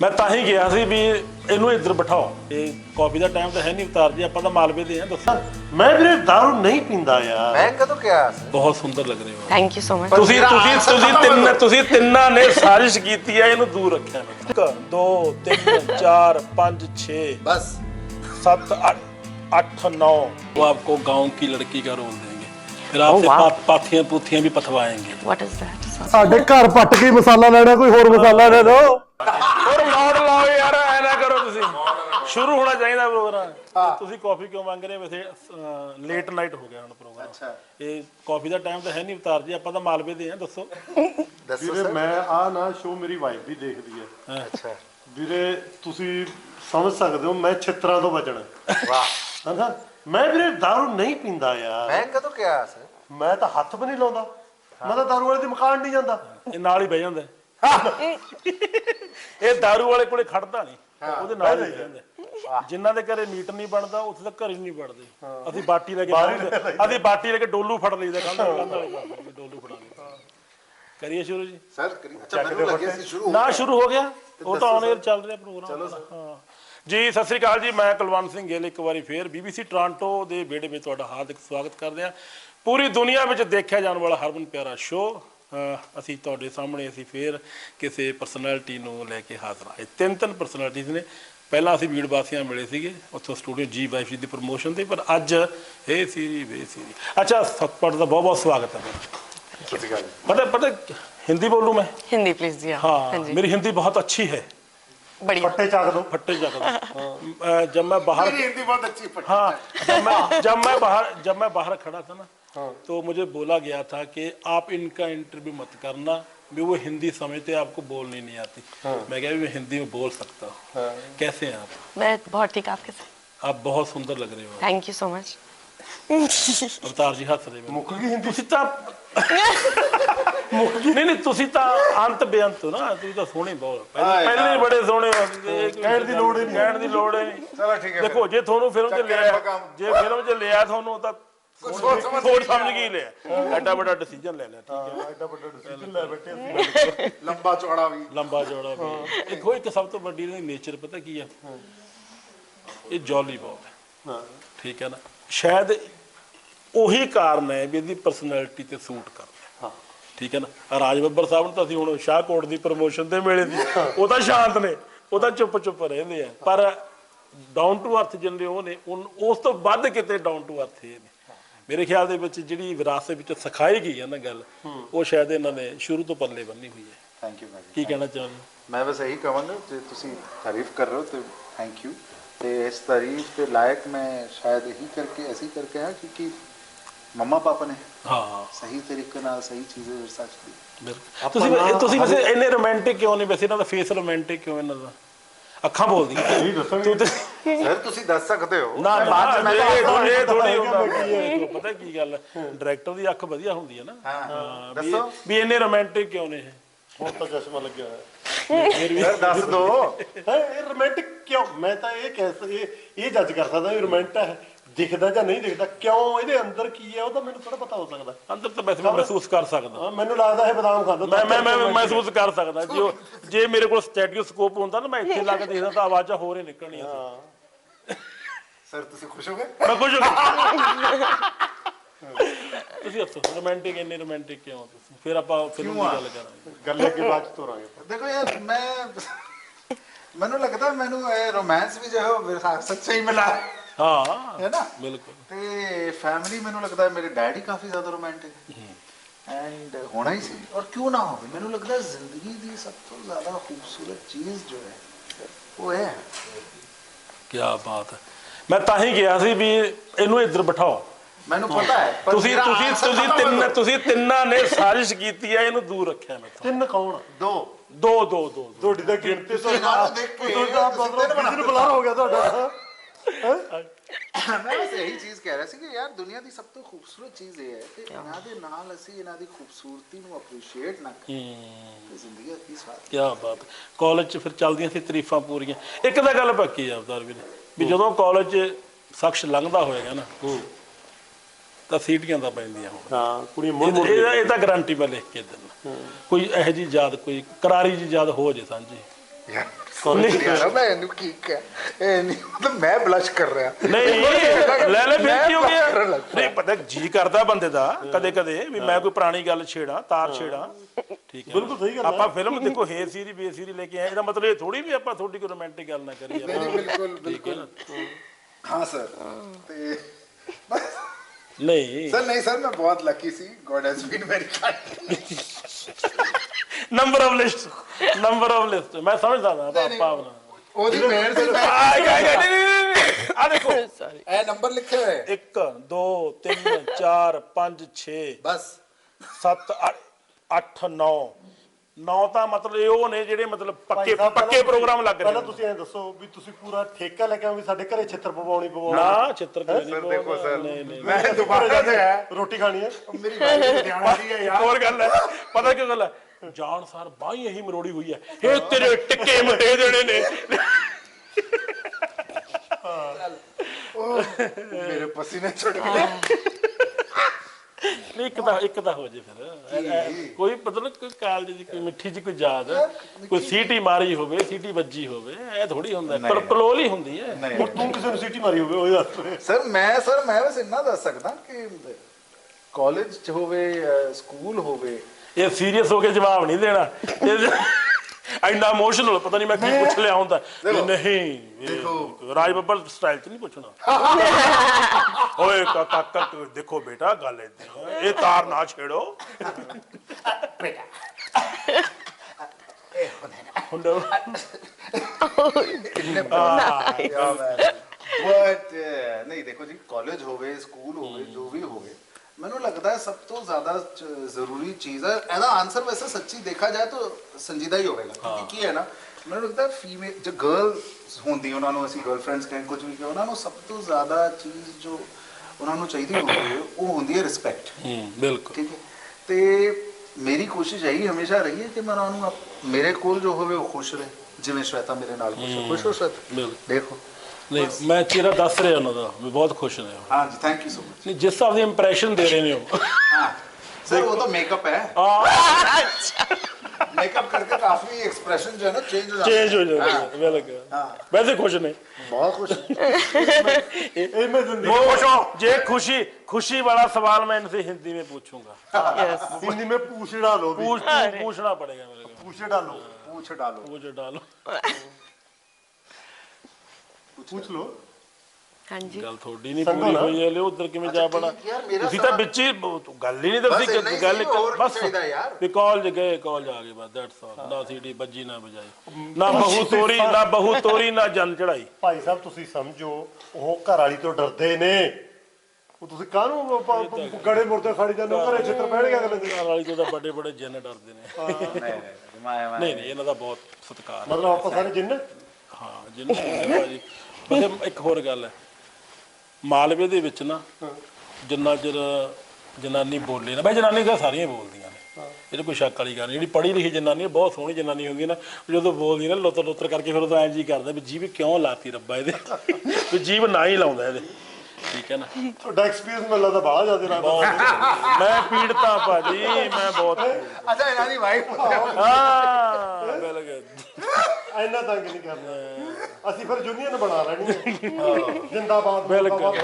ਮੈਂ ਤਾਂ ਹੀ ਗਿਆ ਸੀ ਵੀ ਇਹਨੂੰ ਇੱਧਰ ਬਿਠਾਓ ਇਹ ਕਾਫੀ ਦਾ ਟਾਈਮ ਤਾਂ ਹੈ ਨਹੀਂ ਉਤਾਰ ਜੀ ਆਪਾਂ ਤਾਂ ਮਾਲਵੇ ਦੇ ਆ ਦੱਸੋ ਮੈਂ ਵੀਰੇ दारू ਨਹੀਂ ਪੀਂਦਾ ਯਾਰ ਮੈਂ ਕਦੋਂ ਕਿਹਾ ਸੀ ਬਹੁਤ ਸੁੰਦਰ ਲੱਗ ਰਹੇ ਹੋ ਥੈਂਕ ਯੂ ਸੋ ਮਚ ਤੁਸੀਂ ਮੇਰਾ ਤੁਸੀਂ ਆਨਸਰ ਤੁਸੀਂ ਨਾ ਤਿੰਨ ਬੋਲੋ। ਤੁਸੀਂ ਤਿੰਨਾਂ ਨੇ ਸਾਜ਼ਿਸ਼ ਕੀਤੀ ਹੈ ਇਹਨੂੰ ਦੂਰ ਰੱਖਿਆ ਮੈਂ 1 2 3 4 5 6 ਬਸ 7 8 9 वो आपको गांव की लड़की का रोल देंगे फिर आपसे वाह। पा, पाथियां पुथियां भी पथवाएंगे ਵਾਟ ਇਜ਼ ਦੈਟ ਸਾਡੇ ਘਰ ਪੱਟ ਕੇ ਹੀ ਮਸਾਲਾ ਲੈਣਾ ਕੋਈ ਹੋਰ ਮਸਾਲਾ ਲੈ ਲਓ। ਔਰ ਮੋੜ ਲਾਓ ਯਾਰ ਐ ਨਾ ਕਰੋ ਤੁਸੀਂ। ਸ਼ੁਰੂ ਹੋਣਾ ਚਾਹੀਦਾ ਪ੍ਰੋਗਰਾਮ। ਤੁਸੀਂ ਕਾਫੀ ਕਿਉਂ ਮੰਗ ਰਹੇ? ਵੈਸੇ ਲੇਟ ਨਾਈਟ ਹੋ ਗਿਆ ਹੁਣ ਪ੍ਰੋਗਰਾਮ। ਅੱਛਾ। ਇਹ ਕਾਫੀ ਦਾ ਟਾਈਮ ਤਾਂ ਹੈ ਨਹੀਂ ਉਤਾਰ ਜੀ ਆਪਾਂ ਤਾਂ ਮਾਲਵੇ ਦੇ ਆ ਦੱਸੋ। ਦੱਸੋ ਵੀਰੇ ਸਰ। ਮੈਂ ਆ ਨਾ ਸ਼ੋ ਮੇਰੀ ਵਾਈਫ ਵੀ ਦੇਖਦੀ ਹੈ। ਅੱਛਾ। ਵੀਰੇ ਤੁਸੀਂ ਸਮਝ ਸਕਦੇ ਹੋ ਮੈਂ ਛਿੱਤਰਾਂ ਤੋਂ ਬਚਣਾ। ਵਾਹ। ਹਨਾ? ਮੈਂ ਵੀਰੇ दारू ਨਹੀਂ ਪੀਂਦਾ ਯਾਰ। ਮੈਂ ਕਦੋਂ ਕਿਹਾ ਸੀ ਮੈਂ ਤਾਂ ਹੱਥ ਵੀ ਨਹੀਂ ਲਾਉਂਦਾ। ਮੈਂ ਤਾਂ ਦਾਰੂ ਵਾਲੇ ਦੇ ਮਕਾਨ ਨਹੀਂ ਜਾਂਦਾ। ਇਹ ਨਾਲ ਹੀ ਬਹਿ ਜਾਂਦਾ। ਇਹ दारू ਵਾਲੇ ਕੋਲੇ ਖੜਦਾ ਨਹੀਂ। ਉਹਦੇ ਨਾਲ ਹੀ ਜਾਂਦਾ। ਜਿਨ੍ਹਾਂ ਦੇ ਘਰੇ ਮੀਟ ਨਹੀਂ ਬਣਦਾ ਉੱਥੇ ਤਾਂ ਘਰੇ ਨਹੀਂ ਵੜਦੇ ਅਸੀਂ ਬਾਟੀ ਲੈ ਕੇ ਅਸੀਂ ਬਾਟੀ ਲੈ ਕੇ ਡੋਲੂ ਫੜ ਲਈਦਾ ਕੰਧ ਕੰਧ ਡੋਲੂ ਫੜਾ ਲਈਦਾ। ਕਰੀਏ ਸ਼ੁਰੂ ਜੀ? ਸਰ ਕਰੀ ਅੱਛਾ ਮੈਨੂੰ ਲੱਗਿਆ ਸੀ ਸ਼ੁਰੂ ਨਾ ਸ਼ੁਰੂ ਹੋ ਗਿਆ? ਉਹ ਤਾਂ ਆਨਲਾਈਨ ਚੱਲ ਰਿਹਾ ਪ੍ਰੋਗਰਾਮ ਹਾਂ। ਜੀ ਸਤਿ ਸ੍ਰੀ ਅਕਾਲ ਜੀ ਮੈਂ ਕੁਲਵੰਤ ਸਿੰਘ ਗੇਲ ਇੱਕ ਵਾਰੀ ਫੇਰ ਬੀਬੀਸੀ ਟੋਰਾਂਟੋ ਦੇ ਵਿਹੜੇ ਵਿੱਚ ਤੁਹਾਡਾ ਹਾਰਦਿਕ ਸਵਾਗਤ ਕਰਦੇ ਆ ਪੂਰੀ ਦੁਨੀਆ ਵਿੱਚ ਦੇਖਿਆ ਜਾਣ ਵਾਲਾ ਹਰਮਨ ਪਿਆਰਾ ਸ਼ੋ ਅਸੀਂ ਤੁਹਾਡੇ ਸਾਹਮਣੇ ਅਸੀਂ ਫੇਰ ਕਿਸੇ ਪਰਸਨੈਲਿਟੀ ਨੂੰ ਲੈ ਕੇ ਹਾਜ਼ਰ ਆਏ ਤਿੰਨ ਤਿੰਨ ਪਰਸਨੈਲਿਟੀਜ਼ ਨੇ। ਪਹਿਲਾਂ ਅਸੀਂ ਵੀੜ ਵਾਸੀਆਂ ਮਿਲੇ ਸੀਗੇ ਉੱਥੋਂ ਸਟੂਡੀਓ ਜੀ ਵਾਈਫ ਦੀ ਪ੍ਰੋਮੋਸ਼ਨ ਤੇ ਪਰ ਅੱਜ ਇਹ ਸੀਰੀ ਵੇ ਸੀਰੀ ਅੱਛਾ ਸਤਪੜ ਦਾ ਬਹੁਤ ਬਹੁਤ ਸਵਾਗਤ ਹੈ। ਪਤਾ ਪਤਾ ਹਿੰਦੀ ਬੋਲੂ ਮੈਂ? ਹਿੰਦੀ ਪਲੀਜ਼ ਜੀ ਹਾਂ। ਮੇਰੀ ਹਿੰਦੀ ਬਹੁਤ ਅੱਛੀ ਹੈ। ਫੱਟੇ ਚੱਕ ਦੋ। ਫੱਟੇ ਚੱਕ ਦੋ। ਜਦ ਮੈਂ ਬਾਹਰ ਹਿੰਦੀ ਬਹੁਤ ਅੱਛੀ ਫੱਟੇ ਹਾਂ ਜਦ ਮੈਂ ਜਦ ਮੈਂ ਬਾਹਰ ਜਦ ਮੈਂ ਬਾਹਰ ਖੜਾ ਸੀ ਨਾ तो मुझे बोला गया था कि आप इनका इंटरव्यू मत करना भी वो हिंदी समझते आपको बोलनी नहीं आती मैं क्या मैं हिंदी में बोल सकता हूँ कैसे हैं आप मैं बहुत ठीक आपके साथ आप बहुत सुंदर लग रहे हो thank you so much Avtar ji ਹੱਸ ਰਹੇ ਮੁੱਕ ਗਈ ਹਿੰਦੀ ਤੁਸੀਂ ਤਾਂ ਨਹੀਂ ਨਹੀਂ ਤੁਸੀਂ ਤਾਂ ਅੰਤ ਬੇਅੰਤ ਹੋ ਨਾ ਤੁਸੀਂ ਤਾਂ ਸੋਹਣੇ ਬਹੁਤ ਪਹਿਲੇ ਪਹਿਲੇ ਹੀ ਬੜੇ ਸੋਹਣੇ ਹੋ ਕਹਿਣ ਦੀ ਲੋੜ ਹੀ ਨਹੀਂ। ਕਹਿਣ ਦੀ ਲੋੜ ਹੀ ਨਹੀਂ ਚਲੋ ਠੀਕ ਹੈ ਦੇਖੋ ਜੇ ਤੁਹਾਨੂੰ ਫਿਲਮ 'ਚ ਚੱਕਰ ਲਿਆ ਮਕਾਮ। ਜੇ ਫਿਲਮ 'ਚ ਲਿਆ ਤੁਹਾਨੂੰ ਤਾਂ ਸੋਚ ਸਮਝ ਸੋਚ ਸਮਝ ਕੇ ਹੀ ਲਿਆ ਐਡਾ ਵੱਡਾ ਡਿਸੀਜਨ ਲੈ ਲਿਆ ਠੀਕ ਹੈ। ਐਡਾ ਵੱਡਾ ਡਿਸੀਜਨ ਲੈ ਬੈਠੇ ਅਸੀਂ ਲੰਬਾ ਚੌੜਾ ਵੀ। ਲੰਬਾ ਚੌੜਾ ਵੀ। ਦੇਖੋ ਇੱਕ ਸਭ ਤੋਂ ਵੱਡੀ ਇਹਦੀ ਨੇਚਰ ਪਤਾ ਕੀ ਆ? ਇਹ ਜੌਲੀ ਬਹੁਤ ਹੈ। ਹਾਂ। ਠੀਕ ਹੈ ਨਾ? ਸ਼ਾਇਦ ਉਹੀ ਕਾਰਨ ਹੈ ਵੀ ਇਹਦੀ ਪਰਸਨੈਲਿਟੀ ਤੇ ਸੂਟ ਕਰਦਾ ਹਾਂ। ਠੀਕ ਹੈ ਨਾ? ਰਾਜ ਬੱਬਰ ਸਾਹਿਬ ਨੂੰ ਤਾਂ ਅਸੀਂ ਹੁਣ ਸ਼ਾਹਕੋਟ ਦੀ ਪ੍ਰੋਮੋਸ਼ਨ ਤੇ ਮਿਲੇ ਸੀ। ਉਹ ਤਾਂ ਸ਼ਾਂਤ ਨੇ। ਉਹ ਤਾਂ ਚੁੱਪ ਚੁੱਪ ਰਹਿੰਦੇ ਆ। ਪਰ ਡਾਊਨ ਟੂ ਅਰਥ ਜਿੰਨੇ ਉਹ ਨੇ ਉਸ ਤੋਂ ਵੱਧ ਕਿਤੇ ਡਾਊਨ ਟੂ ਅਰਥ ਇਹ ਨੇ। ਮੇਰੇ ਖਿਆਲ ਦੇ ਵਿੱਚ ਜਿਹੜੀ ਵਿਰਾਸਤ ਵਿੱਚ ਸਿਖਾਈ ਗਈ ਹੈ ਨਾ ਗੱਲ ਉਹ ਸ਼ਾਇਦ ਇਹਨਾਂ ਨੇ ਸ਼ੁਰੂ ਤੋਂ ਪੱਲੇ ਬੰਨੀ ਹੋਈ ਹੈ। ਥੈਂਕ ਯੂ ਕੀ ਕਹਿਣਾ ਚਾਹੁੰਦੇ ਮੈਂ ਬਸ ਇਹੀ ਕਹਾਂਗਾ ਜੇ ਤੁਸੀਂ ਤਾਰੀਫ ਕਰ ਰਹੇ ਹੋ ਤੇ ਥੈਂਕ ਯੂ ਤੇ ਇਸ ਤਾਰੀਫ ਦੇ ਲਾਇਕ ਮੈਂ ਸ਼ਾਇਦ ਇਹੀ ਕਰਕੇ ਐਸੀ ਕਰਕੇ ਹਾਂ ਕਿਉਂਕਿ ਮੰਮਾ ਪਾਪਾ ਨੇ ਹਾਂ ਸਹੀ ਤਰੀਕੇ ਨਾਲ ਸਹੀ ਚੀਜ਼ਾਂ ਵਿਰਸਾ ਚ ਦੀ ਬਿਲਕੁਲ। ਤੁਸੀਂ ਤੁਸੀਂ ਵੈਸੇ ਇੰਨੇ ਰੋਮਾਂਟਿਕ ਕਿਉਂ ਨਹੀਂ? ਵੈਸੇ ਇਹਨਾਂ ਦਾ ਫੇਸ ਰੋਮਾਂਟਿਕ ਕਿਉਂ ਇਹਨਾਂ ਦਾ? ਅੱਖਾਂ ਬੋਲਦੀਆਂ। ਇਹ ਦੱਸਾਂਗੇ? ਤੂੰ ਤੇ ਸਰ ਤੁਸੀਂ ਦੱਸ ਸਕਦੇ ਹੋ? ਨਾ ਬਾਅਦ ਚ ਮੈਂ ਇਹ ਥੋੜੀ ਇਹ ਥੋੜੀ ਹੁੰਦਾ ਪਤਾ ਕੀ ਗੱਲ ਹੈ ਡਾਇਰੈਕਟਰ ਦੀ ਅੱਖ ਵਧੀਆ ਹੁੰਦੀ ਹੈ ਨਾ। ਹਾਂ ਦੱਸੋ। ਵੀ ਇੰਨੇ ਰੋਮਾਂਟਿਕ ਕਿਉਂ ਨੇ ਇਹ? ਹੁਣ ਤਾਂ ਚਸ਼ਮਾ ਲੱਗਿਆ ਹੋਇਆ। ਫਿਰ ਵੀ ਸਰ ਦੱਸ ਦੋ। ਹੈ ਇਹ ਰੋਮਾਂਟਿਕ ਕਿਉਂ? ਮੈਂ ਤਾਂ ਇਹ ਕਹਿ ਇਹ ਇਹ ਜੱਜ ਕਰ ਸਕਦਾ ਇਹ ਰੋਮਾਂਟਿਕ ਹੈ। ਦਿਖਦਾ ਜਾਂ ਨਹੀਂ ਦਿਖਦਾ ਕਿਉਂ? ਇਹਦੇ ਅੰਦਰ ਕੀ ਹੈ? ਉਹ ਤਾਂ ਮੈਨੂੰ ਥੋੜਾ ਪਤਾ ਹੋ ਸਕਦਾ। ਅੰਦਰ ਤਾਂ ਮੈਂ ਮਹਿਸੂਸ ਕਰ ਸਕਦਾ। ਮੈਨੂੰ ਲੱਗਦਾ ਇਹ ਬਦਾਮ ਖਾਂਦਾ ਮੈਂ ਮੈਂ ਮੈਂ ਮਹਿਸੂਸ ਕਰ ਸਕਦਾ। ਜੇ ਜੇ ਮੇਰੇ ਕੋਲ ਸਟੈਟੀਓਸਕੋਪ ਹੁੰਦਾ ਨਾ ਮੈਂ ਇੱਥੇ ਲਾ ਕੇ ਦੇਖਦਾ ਤਾਂ ਆਵਾਜ਼ਾਂ ਹੋਰ ਹੀ ਨਿਕਲਣੀਆਂ ਸੀ। ਸਰ ਤੁਸੀਂ ਖੁਸ਼ ਹੋ ਗਏ ਮੈਂ ਕੁਝ ਤੁਸੀਂ ਦੱਸੋ ਰੋਮਾਂਟਿਕ ਇੰਨੇ ਰੋਮਾਂਟਿਕ ਕਿਉਂ ਹੋ ਤੁਸੀਂ? ਫਿਰ ਆਪਾਂ ਫਿਲਮ ਦੀ ਗੱਲ ਕਰਾਂਗੇ। ਗੱਲ ਅੱਗੇ ਬਾਅਦ ਚ ਤੋਰਾਂਗੇ ਦੇਖੋ ਯਾਰ ਮੈਂ ਮੈਨੂੰ ਲੱਗਦਾ ਮੈਨੂੰ ਇਹ ਰੋਮਾਂਸ ਵੀ ਜੋ ਹੈ ਉਹ ਵਿਰਸਾ- ਸੱਚਾ ਹੀ ਮਿਲਾ ਹਾਂ। ਹੈ ਨਾ? ਬਿਲਕੁਲ। ਤੇ ਫੈਮਿਲੀ ਮੈਨੂੰ ਲੱਗਦਾ ਹੈ ਮੇਰੇ ਡੈਡੀ ਕਾਫੀ ਜ਼ਿਆਦਾ ਰੋਮਾਂਟਿਕ ਐਂਡ ਹੋਣਾ ਹੀ ਸੀ ਔਰ ਕਿਉਂ ਨਾ ਹੋਵੇ? ਮੈਨੂੰ ਲੱਗਦਾ ਜ਼ਿੰਦਗੀ ਦੀ ਸਭ ਤੋਂ ਜ਼ਿਆਦਾ ਖੂਬਸੂਰਤ ਚੀਜ਼ ਜੋ ਹੈ ਉਹ ਹੈ। ਕੀ ਬਾਤ ਹੈ। ਮੈਂ ਤਾਂ ਹੀ ਗਿਆ ਸੀ ਵੀ ਇਹਨੂੰ ਇੱਧਰ ਬਿਠਾਓ। ਮੈਨੂੰ ਪਤਾ ਹੈ ਪਰ ਤੁਸੀਂ ਮੇਰਾ ਤੁਸੀਂ answer ਤੁਸੀਂ ਤਿੰਨ। ਤੁਸੀਂ ਤਿੰਨਾਂ ਨੇ ਸਾਜ਼ਿਸ਼ ਕੀਤੀ ਹੈ ਇਹਨੂੰ ਦੂਰ ਰੱਖਿਆ ਮੈਂ ਤਿੰਨ ਕੌਣ? ਦੋ। ਦੋ ਦੋ ਦੋ ਦੋ। ਤੁਹਾਡੀ ਤਾਂ ਗਿਣਤੀ ਤੋਂ ਨਾਲ ਦੇਖ ਕੇ ਤੁਹਾਡਾ ਤੁਸੀਂ ਮਤਲਬ ਤਿੰਨ ਬਿਜ਼ਨਸ ਬਲਾਰ ਹੋ ਗਿਆ ਤੁਹਾਡਾ। ਮੈਂ ਬਸ ਇਹੀ ਚੀਜ਼ ਕਹਿ ਰਿਹਾ ਸੀ ਕਿ ਯਾਰ ਦੁਨੀਆ ਦੀ ਸਭ ਤੋਂ ਖੂਬਸੂਰਤ ਚੀਜ਼ ਇਹ ਹੈ ਕਿ ਇਹਨਾਂ ਦੇ ਨਾਲ ਅਸੀਂ ਇਹਨਾਂ ਦੀ ਖੂਬਸੂਰਤੀ ਨੂੰ ਅਪਰੀਸ਼ੀਏਟ ਨਾ ਕਰੀਏ। ਜ਼ਿੰਦਗੀ ਦਾ ਕੀ ਸਵਾਦ ਕੀ ਬਾਤ ਕਾਲਜ 'ਚ ਫਿਰ ਚੱਲਦੀਆਂ ਸੀ ਤਾਰੀਫਾਂ ਪੂਰੀਆਂ। ਇੱਕ ਤਾਂ ਗੱਲ ਪੱਕੀ ਆ ਅਵਤਾਰ ਵੀਰੇ ਵੀ ਜਦੋਂ ਕਾਲਜ 'ਚ ਸ਼ਖਸ ਲੰਘਦਾ ਹੋਏਗਾ ਨਾ ਤਾਂ ਸੀਟੀਆਂ ਤਾਂ ਪੈਂਦੀਆਂ ਹੁਣ। ਹਾਂ ਕੁੜੀ ਮੁੜ ਇਹ ਤਾਂ ਗਾਰੰਟੀ ਮੈਂ ਲਿਖ ਕੇ ਦਿੰਦਾ। ਕੋਈ ਇਹੋ ਜੀ ਯਾਦ ਕੋਈ ਕਰਾਰੀ ਜੀ ਯਾਦ ਹੋ ਜੇ ਸਾਂਝੀ। ਯਾਰ ਯਾਰ ਮੈਂ ਇਹਨੂੰ ਕੀ ਕਹਿ? ਇਹ ਨਹੀਂ ਮਤਲਬ ਮੈਂ ਬਲਸ਼ ਕਰ ਰਿਹਾ। ਨਹੀਂ ਲੈ ਲੈ ਫਿਰ ਕੀ ਹੋ ਗਿਆ? ਨਹੀਂ ਪਤਾ ਜੀ ਕਰਦਾ ਬੰਦੇ ਦਾ ਕਦੇ ਕਦੇ ਵੀ ਮੈਂ ਕੋਈ ਪੁਰਾਣੀ ਗੱਲ ਛੇੜਾਂ ਤਾਰ ਛੇੜਾਂ। ਠੀਕ ਹੈ। ਬਿਲਕੁਲ ਸਹੀ ਗੱਲ। ਆਪਾਂ ਫਿਲਮ ਦੇਖੋ ਹੇ ਸੀਰੀ ਬੇ ਸੀਰੀ ਲੈ ਕੇ ਆਏ। ਇਹਦਾ ਮਤਲਬ ਇਹ ਥੋੜੀ ਵੀ ਆਪਾਂ ਤੁਹਾਡੀ ਕੋਈ ਰੋਮਾਂਟਿਕ ਗੱਲ ਨਾ ਕਰੀਏ ਨਹੀਂ ਨਹੀਂ, ਬਿਲਕੁਲ ਬਿਲਕੁਲ। ਹਾਂ ਸਰ ਤੇ ਨਹੀਂ। ਸਰ ਨਹੀਂ ਸਰ ਮੈਂ ਬਹੁਤ lucky C. God has been very kind number of list number of list ਮੈਂ ਸਮਝਦਾ ਨਾ ਭਾਵਨਾ ਉਹਦੀ ਮਿਹਰ ਸੀ ਮੈਂ ਆ ਗਿਆ ਗਿਆ ਨਹੀਂ, ਨਹੀਂ। ਆ ਦੇਖੋ। Sorry. ਇਹ ਨੰਬਰ ਲਿਖੇ ਹੋਏ। 1 2 3 4 5 6 ਬਸ। 7 8 9 9 ਤਾਂ ਮਤਲਬ ਇਹ ਉਹ ਨੇ ਜਿਹੜੇ ਮਤਲਬ ਪੱਕੇ ਪੱਕੇ ਪਹਿਲਾਂ ਪ੍ਰੋਗਰਾਮ ਲੱਗ ਪਹਿਲਾਂ ਰਹੇ ਨੇ। ਤੁਸੀਂ ਐਂ ਦੱਸੋ ਵੀ ਤੁਸੀਂ ਪੂਰਾ ਠੇਕਾ ਲੈ ਕੇ ਵੀ ਸਾਡੇ ਘਰੇ ਛਿੱਤਰ ਪਵਾਉਣੀ ਪਵਾਉਣੀ। ਨਾ ਚਿੱਤਰ ਕੋਈ ਨਹੀਂ ਸਰ ਦੇਖੋ ਸਰ। ਮੈਂ ਦੁਬਾਰਾ ਤੇ ਰੋਟੀ ਖਾਣੀ ਹੈ। ਮੇਰੀ ਵਾਈਫ ਲੁਧਿਆਣਾ ਦੀ ਹੈ ਯਾਰ। ਹੋਰ ਗੱਲ ਹੈ। ਪਤਾ ਕੀ ਗੱਲ ਹੈ? ਜਾਣ ਸਾਰ ਬਾਈ ਇਹੀ ਮਰੋੜੀ ਹੋਈ ਹੈ। ਇਹ ਤੇਰੇ ਟਿੱਕੇ ਮਟੇ ਦੇਣੇ ਨੇ। ਮੇਰੇ ਪਸੀਨੇ ਛੁੱਟ ਗਏ। ਨਹੀਂ ਇੱਕ ਤਾਂ ਇੱਕ ਤਾਂ ਹੋ ਜੇ ਫਿਰ। ਐ- ਐ- ਕੋਈ ਮਤਲਬ ਕੋਈ ਕਾਲਜ ਦੀ ਕੋਈ ਮਿੱਠੀ ਜੀ ਕੋਈ ਯਾਦ ਕੋਈ ਸੀਟੀ ਮਾਰੀ ਹੋਵੇ ਸੀਟੀ ਵੱਜੀ ਹੋਵੇ ਇਹ ਥੋੜੀ ਹੁੰਦਾ ਪਰ ਪਲੋਲ ਹੀ ਹੁੰਦੀ ਹੈ। ਹੁਣ ਤੂੰ ਕਿਸੇ ਨੂੰ ਸੀਟੀ ਮਾਰੀ ਹੋਵੇ ਉਹ ਦੱਸ ਸਰ ਮੈਂ ਸਰ ਮੈਂ ਬਸ ਇੰਨਾ ਦੱਸ ਸਕਦਾ ਕਿ ਕਾਲਜ ਚ ਹੋਵੇ ਸਕੂਲ ਹੋਵੇ। ਇਹ ਸੀਰੀਅਸ ਹੋ ਕੇ ਜਵਾਬ ਨਹੀਂ ਦੇਣਾ। ਇਹ ਇੰਨਾ ਇਮੋਸ਼ਨਲ ਪਤਾ ਨਹੀਂ ਮੈਂ ਕੀ ਪੁੱਛ ਲਿਆ ਹੁੰਦਾ। ਨਹੀਂ ਇਹ ਦੇਖੋ। ਰਾਜ ਬੱਬਰ ਸਟਾਈਲ ਚ ਨਹੀਂ ਪੁੱਛਣਾ। ਓਏ ਕਾਕਾ ਕਾਕਾ ਦੇਖੋ ਬੇਟਾ ਗੱਲ ਹੈ, ਇਹ ਤਾਰ ਨਾ ਛੇੜੋ। ਹੁੰਦਾ ਕਿੰਨੇ ਬਟ ਨਹੀਂ ਦੇਖੋ ਜੀ ਕਾਲਜ ਹੋਵੇ ਸਕੂਲ ਹੋਵੇ ਜੋ ਵੀ ਹੋਵੇ ਮੈਨੂੰ ਲੱਗਦਾ ਹੈ ਸਭ ਤੋਂ ਜ਼ਿਆਦਾ ਜ਼ਰੂਰੀ ਚੀਜ਼ ਹੈ ਇਹਦਾ ਆਨਸਰ ਵੈਸੇ ਸੱਚੀ ਦੇਖਾ ਜਾਏ ਤਾਂ ਸੰਜੀਦਾ ਹੀ ਹੋਵੇਗਾ ਕਿਉਂਕਿ ਕੀ ਹੈ ਨਾ ਮੈਨੂੰ ਲੱਗਦਾ ਫੀਮੇਲ ਜੋ ਗਰਲ ਹੁੰਦੀ ਉਹਨਾਂ ਨੂੰ ਅਸੀਂ ਗਰਲਫ੍ਰੈਂਡਸ ਕਹਿੰਦੇ ਕੁਝ ਵੀ ਕਹਿੰਦੇ ਉਹਨਾਂ ਨੂੰ ਸਭ ਤੋਂ ਜ਼ਿਆਦਾ ਚੀਜ਼ ਜੋ ਉਹਨਾਂ ਨੂੰ ਚਾਹੀਦੀ ਹੁੰਦੀ ਹੈ ਉਹ ਹੁੰਦੀ ਹੈ ਰਿਸਪੈਕਟ ਹੂੰ ਬਿਲਕੁਲ। ਠੀਕ ਹੈ? ਤੇ ਮੇਰੀ ਕੋਸ਼ਿਸ਼ ਇਹੀ ਹਮੇਸ਼ਾ ਰਹੀ ਹੈ ਕਿ ਮੈਂ ਉਹਨਾਂ ਨੂੰ ਮੇਰੇ ਕੋਲ ਜੋ ਹੋਵੇ ਉਹ ਖੁਸ਼ ਰਹੇ ਜਿਵੇਂ ਸ਼ਵੇਤਾ ਮੇਰੇ ਨਾਲ ਖੁਸ਼ ਹੈ। ਖੁਸ਼ ਹੋ ਸ਼ਵੇਤਾ? ਬਿਲਕੁਲ। ਦੇਖੋ ਨਹੀਂ ਮੈਂ ਚਿਹਰਾ ਦੱਸ ਰਿਹਾ ਉਹਨਾਂ ਦਾ ਵੀ ਬਹੁਤ ਖੁਸ਼ ਨੇ ਉਹ ਹਾਂਜੀ ਥੈਂਕ ਯੂ ਸੋ ਮਚ ਨਹੀਂ ਜਿਸ ਹਿਸਾਬ ਦੀ ਇੰਪ੍ਰੈਸ਼ਨ ਦੇ ਰਹੇ ਨੇ ਉਹ हाँ सर वो तो मेकअप है मेकअप करके काफी एक्सप्रेशन जो है ना चेंज हो जाता ਚੇਂਜ ਹੋ है ਜਾਂਦੇ ਨੇ ਬਿਲਕੁਲ हाँ ਵੈਸੇ ਖੁਸ਼ ਨੇ बहुत खुश ਇਹ ਮੈਂ ਜ਼ਿੰਦਗੀ वो जे खुशी खुशी वाला सवाल मैं इनसे हिंदी में पूछूंगा Yes. हिंदी में पूछ डालो भी पूछ पूछना पड़ेगा मेरे को पूछ डालो पूछ डालो पूछ डालो ਪੁੱਛ ਲਓ। ਹਾਂਜੀ। ਗੱਲ ਤੁਹਾਡੀ ਨਹੀਂ ਪੂਰੀ ਨਾ? ਹੋਈ ਹਲੇ ਉਧਰ ਕਿਵੇਂ ਜਾ ਬੜਾ। ਤੁਸੀਂ ਤਾਂ ਵਿੱਚ ਹੀ ਗੱਲ ਹੀ ਨਹੀਂ ਦੱਸੀ ਗੱਲ ਬਸ। ਚਾਹੀਦਾ ਯਾਰ? ਵੀ ਗਏ ਕਾਲਜ ਆ ਗਏ ਬਸ ਦੈਟਸ ਆਲ ਨਾ ਸੀਡੀ ਵੱਜੀ ਨਾ ਵਜਾਈ। ਨਾ ਬਹੂ ਤੋਰੀ ਨਾ ਬਹੂ ਤੋਰੀ ਨਾ ਜਨ ਚੜਾਈ। ਭਾਈ ਸਾਹਿਬ ਤੁਸੀਂ ਸਮਝੋ ਉਹ ਘਰ ਵਾਲੀ ਤੋਂ ਡਰਦੇ ਨੇ। ਉਹ ਤੁਸੀਂ ਕਾਹਨੂੰ ਪ- ਗੜੇ ਮੁਰਦੇ ਖਾੜੀ ਜਾਂਦੇ ਘਰੇ ਛਿੱਤਰ ਪੈਣਗੇ ਅਗਲੇ ਦਿਨ। ਵਾਲੀ ਤੋਂ ਤਾਂ ਵੱਡੇ ਵੱਡੇ ਜਿੰਨ ਡਰਦੇ ਨੇ। ਨਹੀਂ ਨਹੀਂ, ਇਹਨਾਂ ਦਾ ਬਹੁਤ ਸਤਿਕਾਰ ਮਤਲਬ ਆਪਾਂ ਸਾਰੇ ਜਿੰਨ? ਹਾਂ ਜਿੰਨ ਭਾਜੀ। ਅੱਛਾ ਇੱਕ ਹੋਰ ਗੱਲ ਹੈ। ਮਾਲਵੇ ਦੇ ਵਿੱਚ ਨਾ ਜਿੰਨਾ ਚਿਰ ਜਨਾਨੀ ਬੋਲੇ ਨਾ ਬਈ ਜਨਾਨੀ ਤਾਂ ਸਾਰੀਆਂ ਹੀ ਬੋਲਦੀਆਂ ਨੇ। ਇਹ ਤਾਂ ਕੋਈ ਸ਼ੱਕ ਵਾਲੀ ਗੱਲ ਨਹੀਂ। ਜਿਹੜੀ ਪੜ੍ਹੀ ਲਿਖੀ ਜਨਾਨੀ ਬਹੁਤ ਸੋਹਣੀ ਜਨਾਨੀ ਹੁੰਦੀ ਹੈ ਨਾ। ਜਦੋਂ ਬੋਲਦੀ ਨਾ ਲੁੱਤਰ ਲੁੱਤਰ ਕਰਕੇ ਫਿਰ ਉਹਦਾ ਐਂ ਜੀ ਕਰਦਾ ਵੀ ਜੀਭ ਕਿਉਂ ਲਾਤੀ ਰੱਬਾ ਇਹਦੇ। ਵੀ ਜੀਭ ਨਾ ਹੀ ਲਾਉਂਦਾ ਇਹਦੇ। ਠੀਕ ਹੈ ਨਾ? ਤੁਹਾਡਾ ਐਕਸਪੀਰੀਅੰਸ ਮੈਨੂੰ ਲੱਗਦਾ ਬਾਹਲਾ ਜ਼ਿਆਦਾ ਰਿਹਾ ਮੈਂ ਪੀੜਤਾ ਭਾਜੀ ਮੈਂ ਬਹੁਤ ਅੱਛਾ ਇਹਨਾਂ ਦੀ ਵਾਈਫ ਹਾਂ ਬਿਲਕੁਲ। ਇੰਨਾ ਤੰਗ ਨਹੀਂ ਕਰਨਾ। ਅਸੀਂ ਫਿਰ ਯੂਨੀਅਨ ਬਣਾ ਲੈਣੀ ਹੈ। ਜਿੰਦਾਬਾਦ ਬਿਲਕੁਲ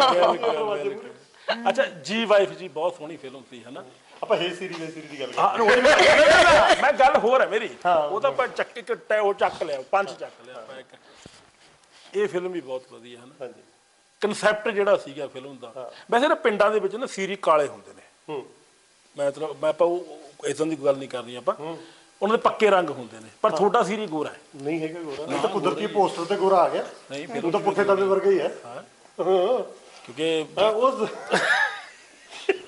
ਅੱਛਾ ਜੀ ਵਾਈਫ ਜੀ ਬਹੁਤ ਸੋਹਣੀ ਫਿਲਮ ਸੀ ਹਨਾ? ਆਪਾਂ ਹੇ ਸੀਰੀ ਵੇ ਸੀਰੀ ਦੀ ਗੱਲ ਹਾਂ ਉਹ ਮੈਂ- ਗੱਲ ਹੋਰ ਹੈ ਮੇਰੀ। ਉਹ ਤਾਂ ਆਪਾਂ ਚੱਕ ਇੱਕ ਟੈ ਉਹ ਚੱਕ ਲਿਆ ਪੰਜ ਚੱਕ ਲਿਆ ਆਪਾਂ ਇੱਕ। ਇਹ ਫਿਲਮ ਵੀ ਬਹੁਤ ਵਧੀਆ ਹੈ ਨਾ ਹਾਂਜੀ। ਕਨਸੈਪਟ ਜਿਹੜਾ ਸੀਗਾ ਫਿਲਮ ਦਾ। ਵੈਸੇ ਨਾ ਪਿੰਡਾਂ ਦੇ ਵਿੱਚ ਨਾ ਸੀਰੀ ਕਾਲੇ ਹੁੰਦੇ ਨੇ। ਹੂੰ। ਮੈਂ ਤਾਂ ਮੈਂ ਆਪਾਂ ਉਹ ਇਦਾਂ ਦੀ ਗੱਲ ਨਹੀਂ ਕਰਨੀ ਆਪਾਂ। ਉਹਨਾਂ ਦੇ ਪੱਕੇ ਰੰਗ ਹੁੰਦੇ ਨੇ ਪਰ ਤੁਹਾਡਾ ਸੀਰੀ ਗੋਰਾ ਹੈ ਨਹੀਂ ਹੈਗਾ ਗੋਰਾ ਇਹ ਤਾਂ ਕੁਦਰਤੀ ਪੋਸਟਰ ਤੇ ਗੋਰਾ ਆ ਗਿਆ ਨਹੀਂ ਉਹ ਤਾਂ ਪੁੱਠੇ ਤਵੇ ਵਰਗਾ ਹੀ ਹੈ ਹਾਂ ਕਿਉਂਕਿ ਹਾਂ, ਉਹ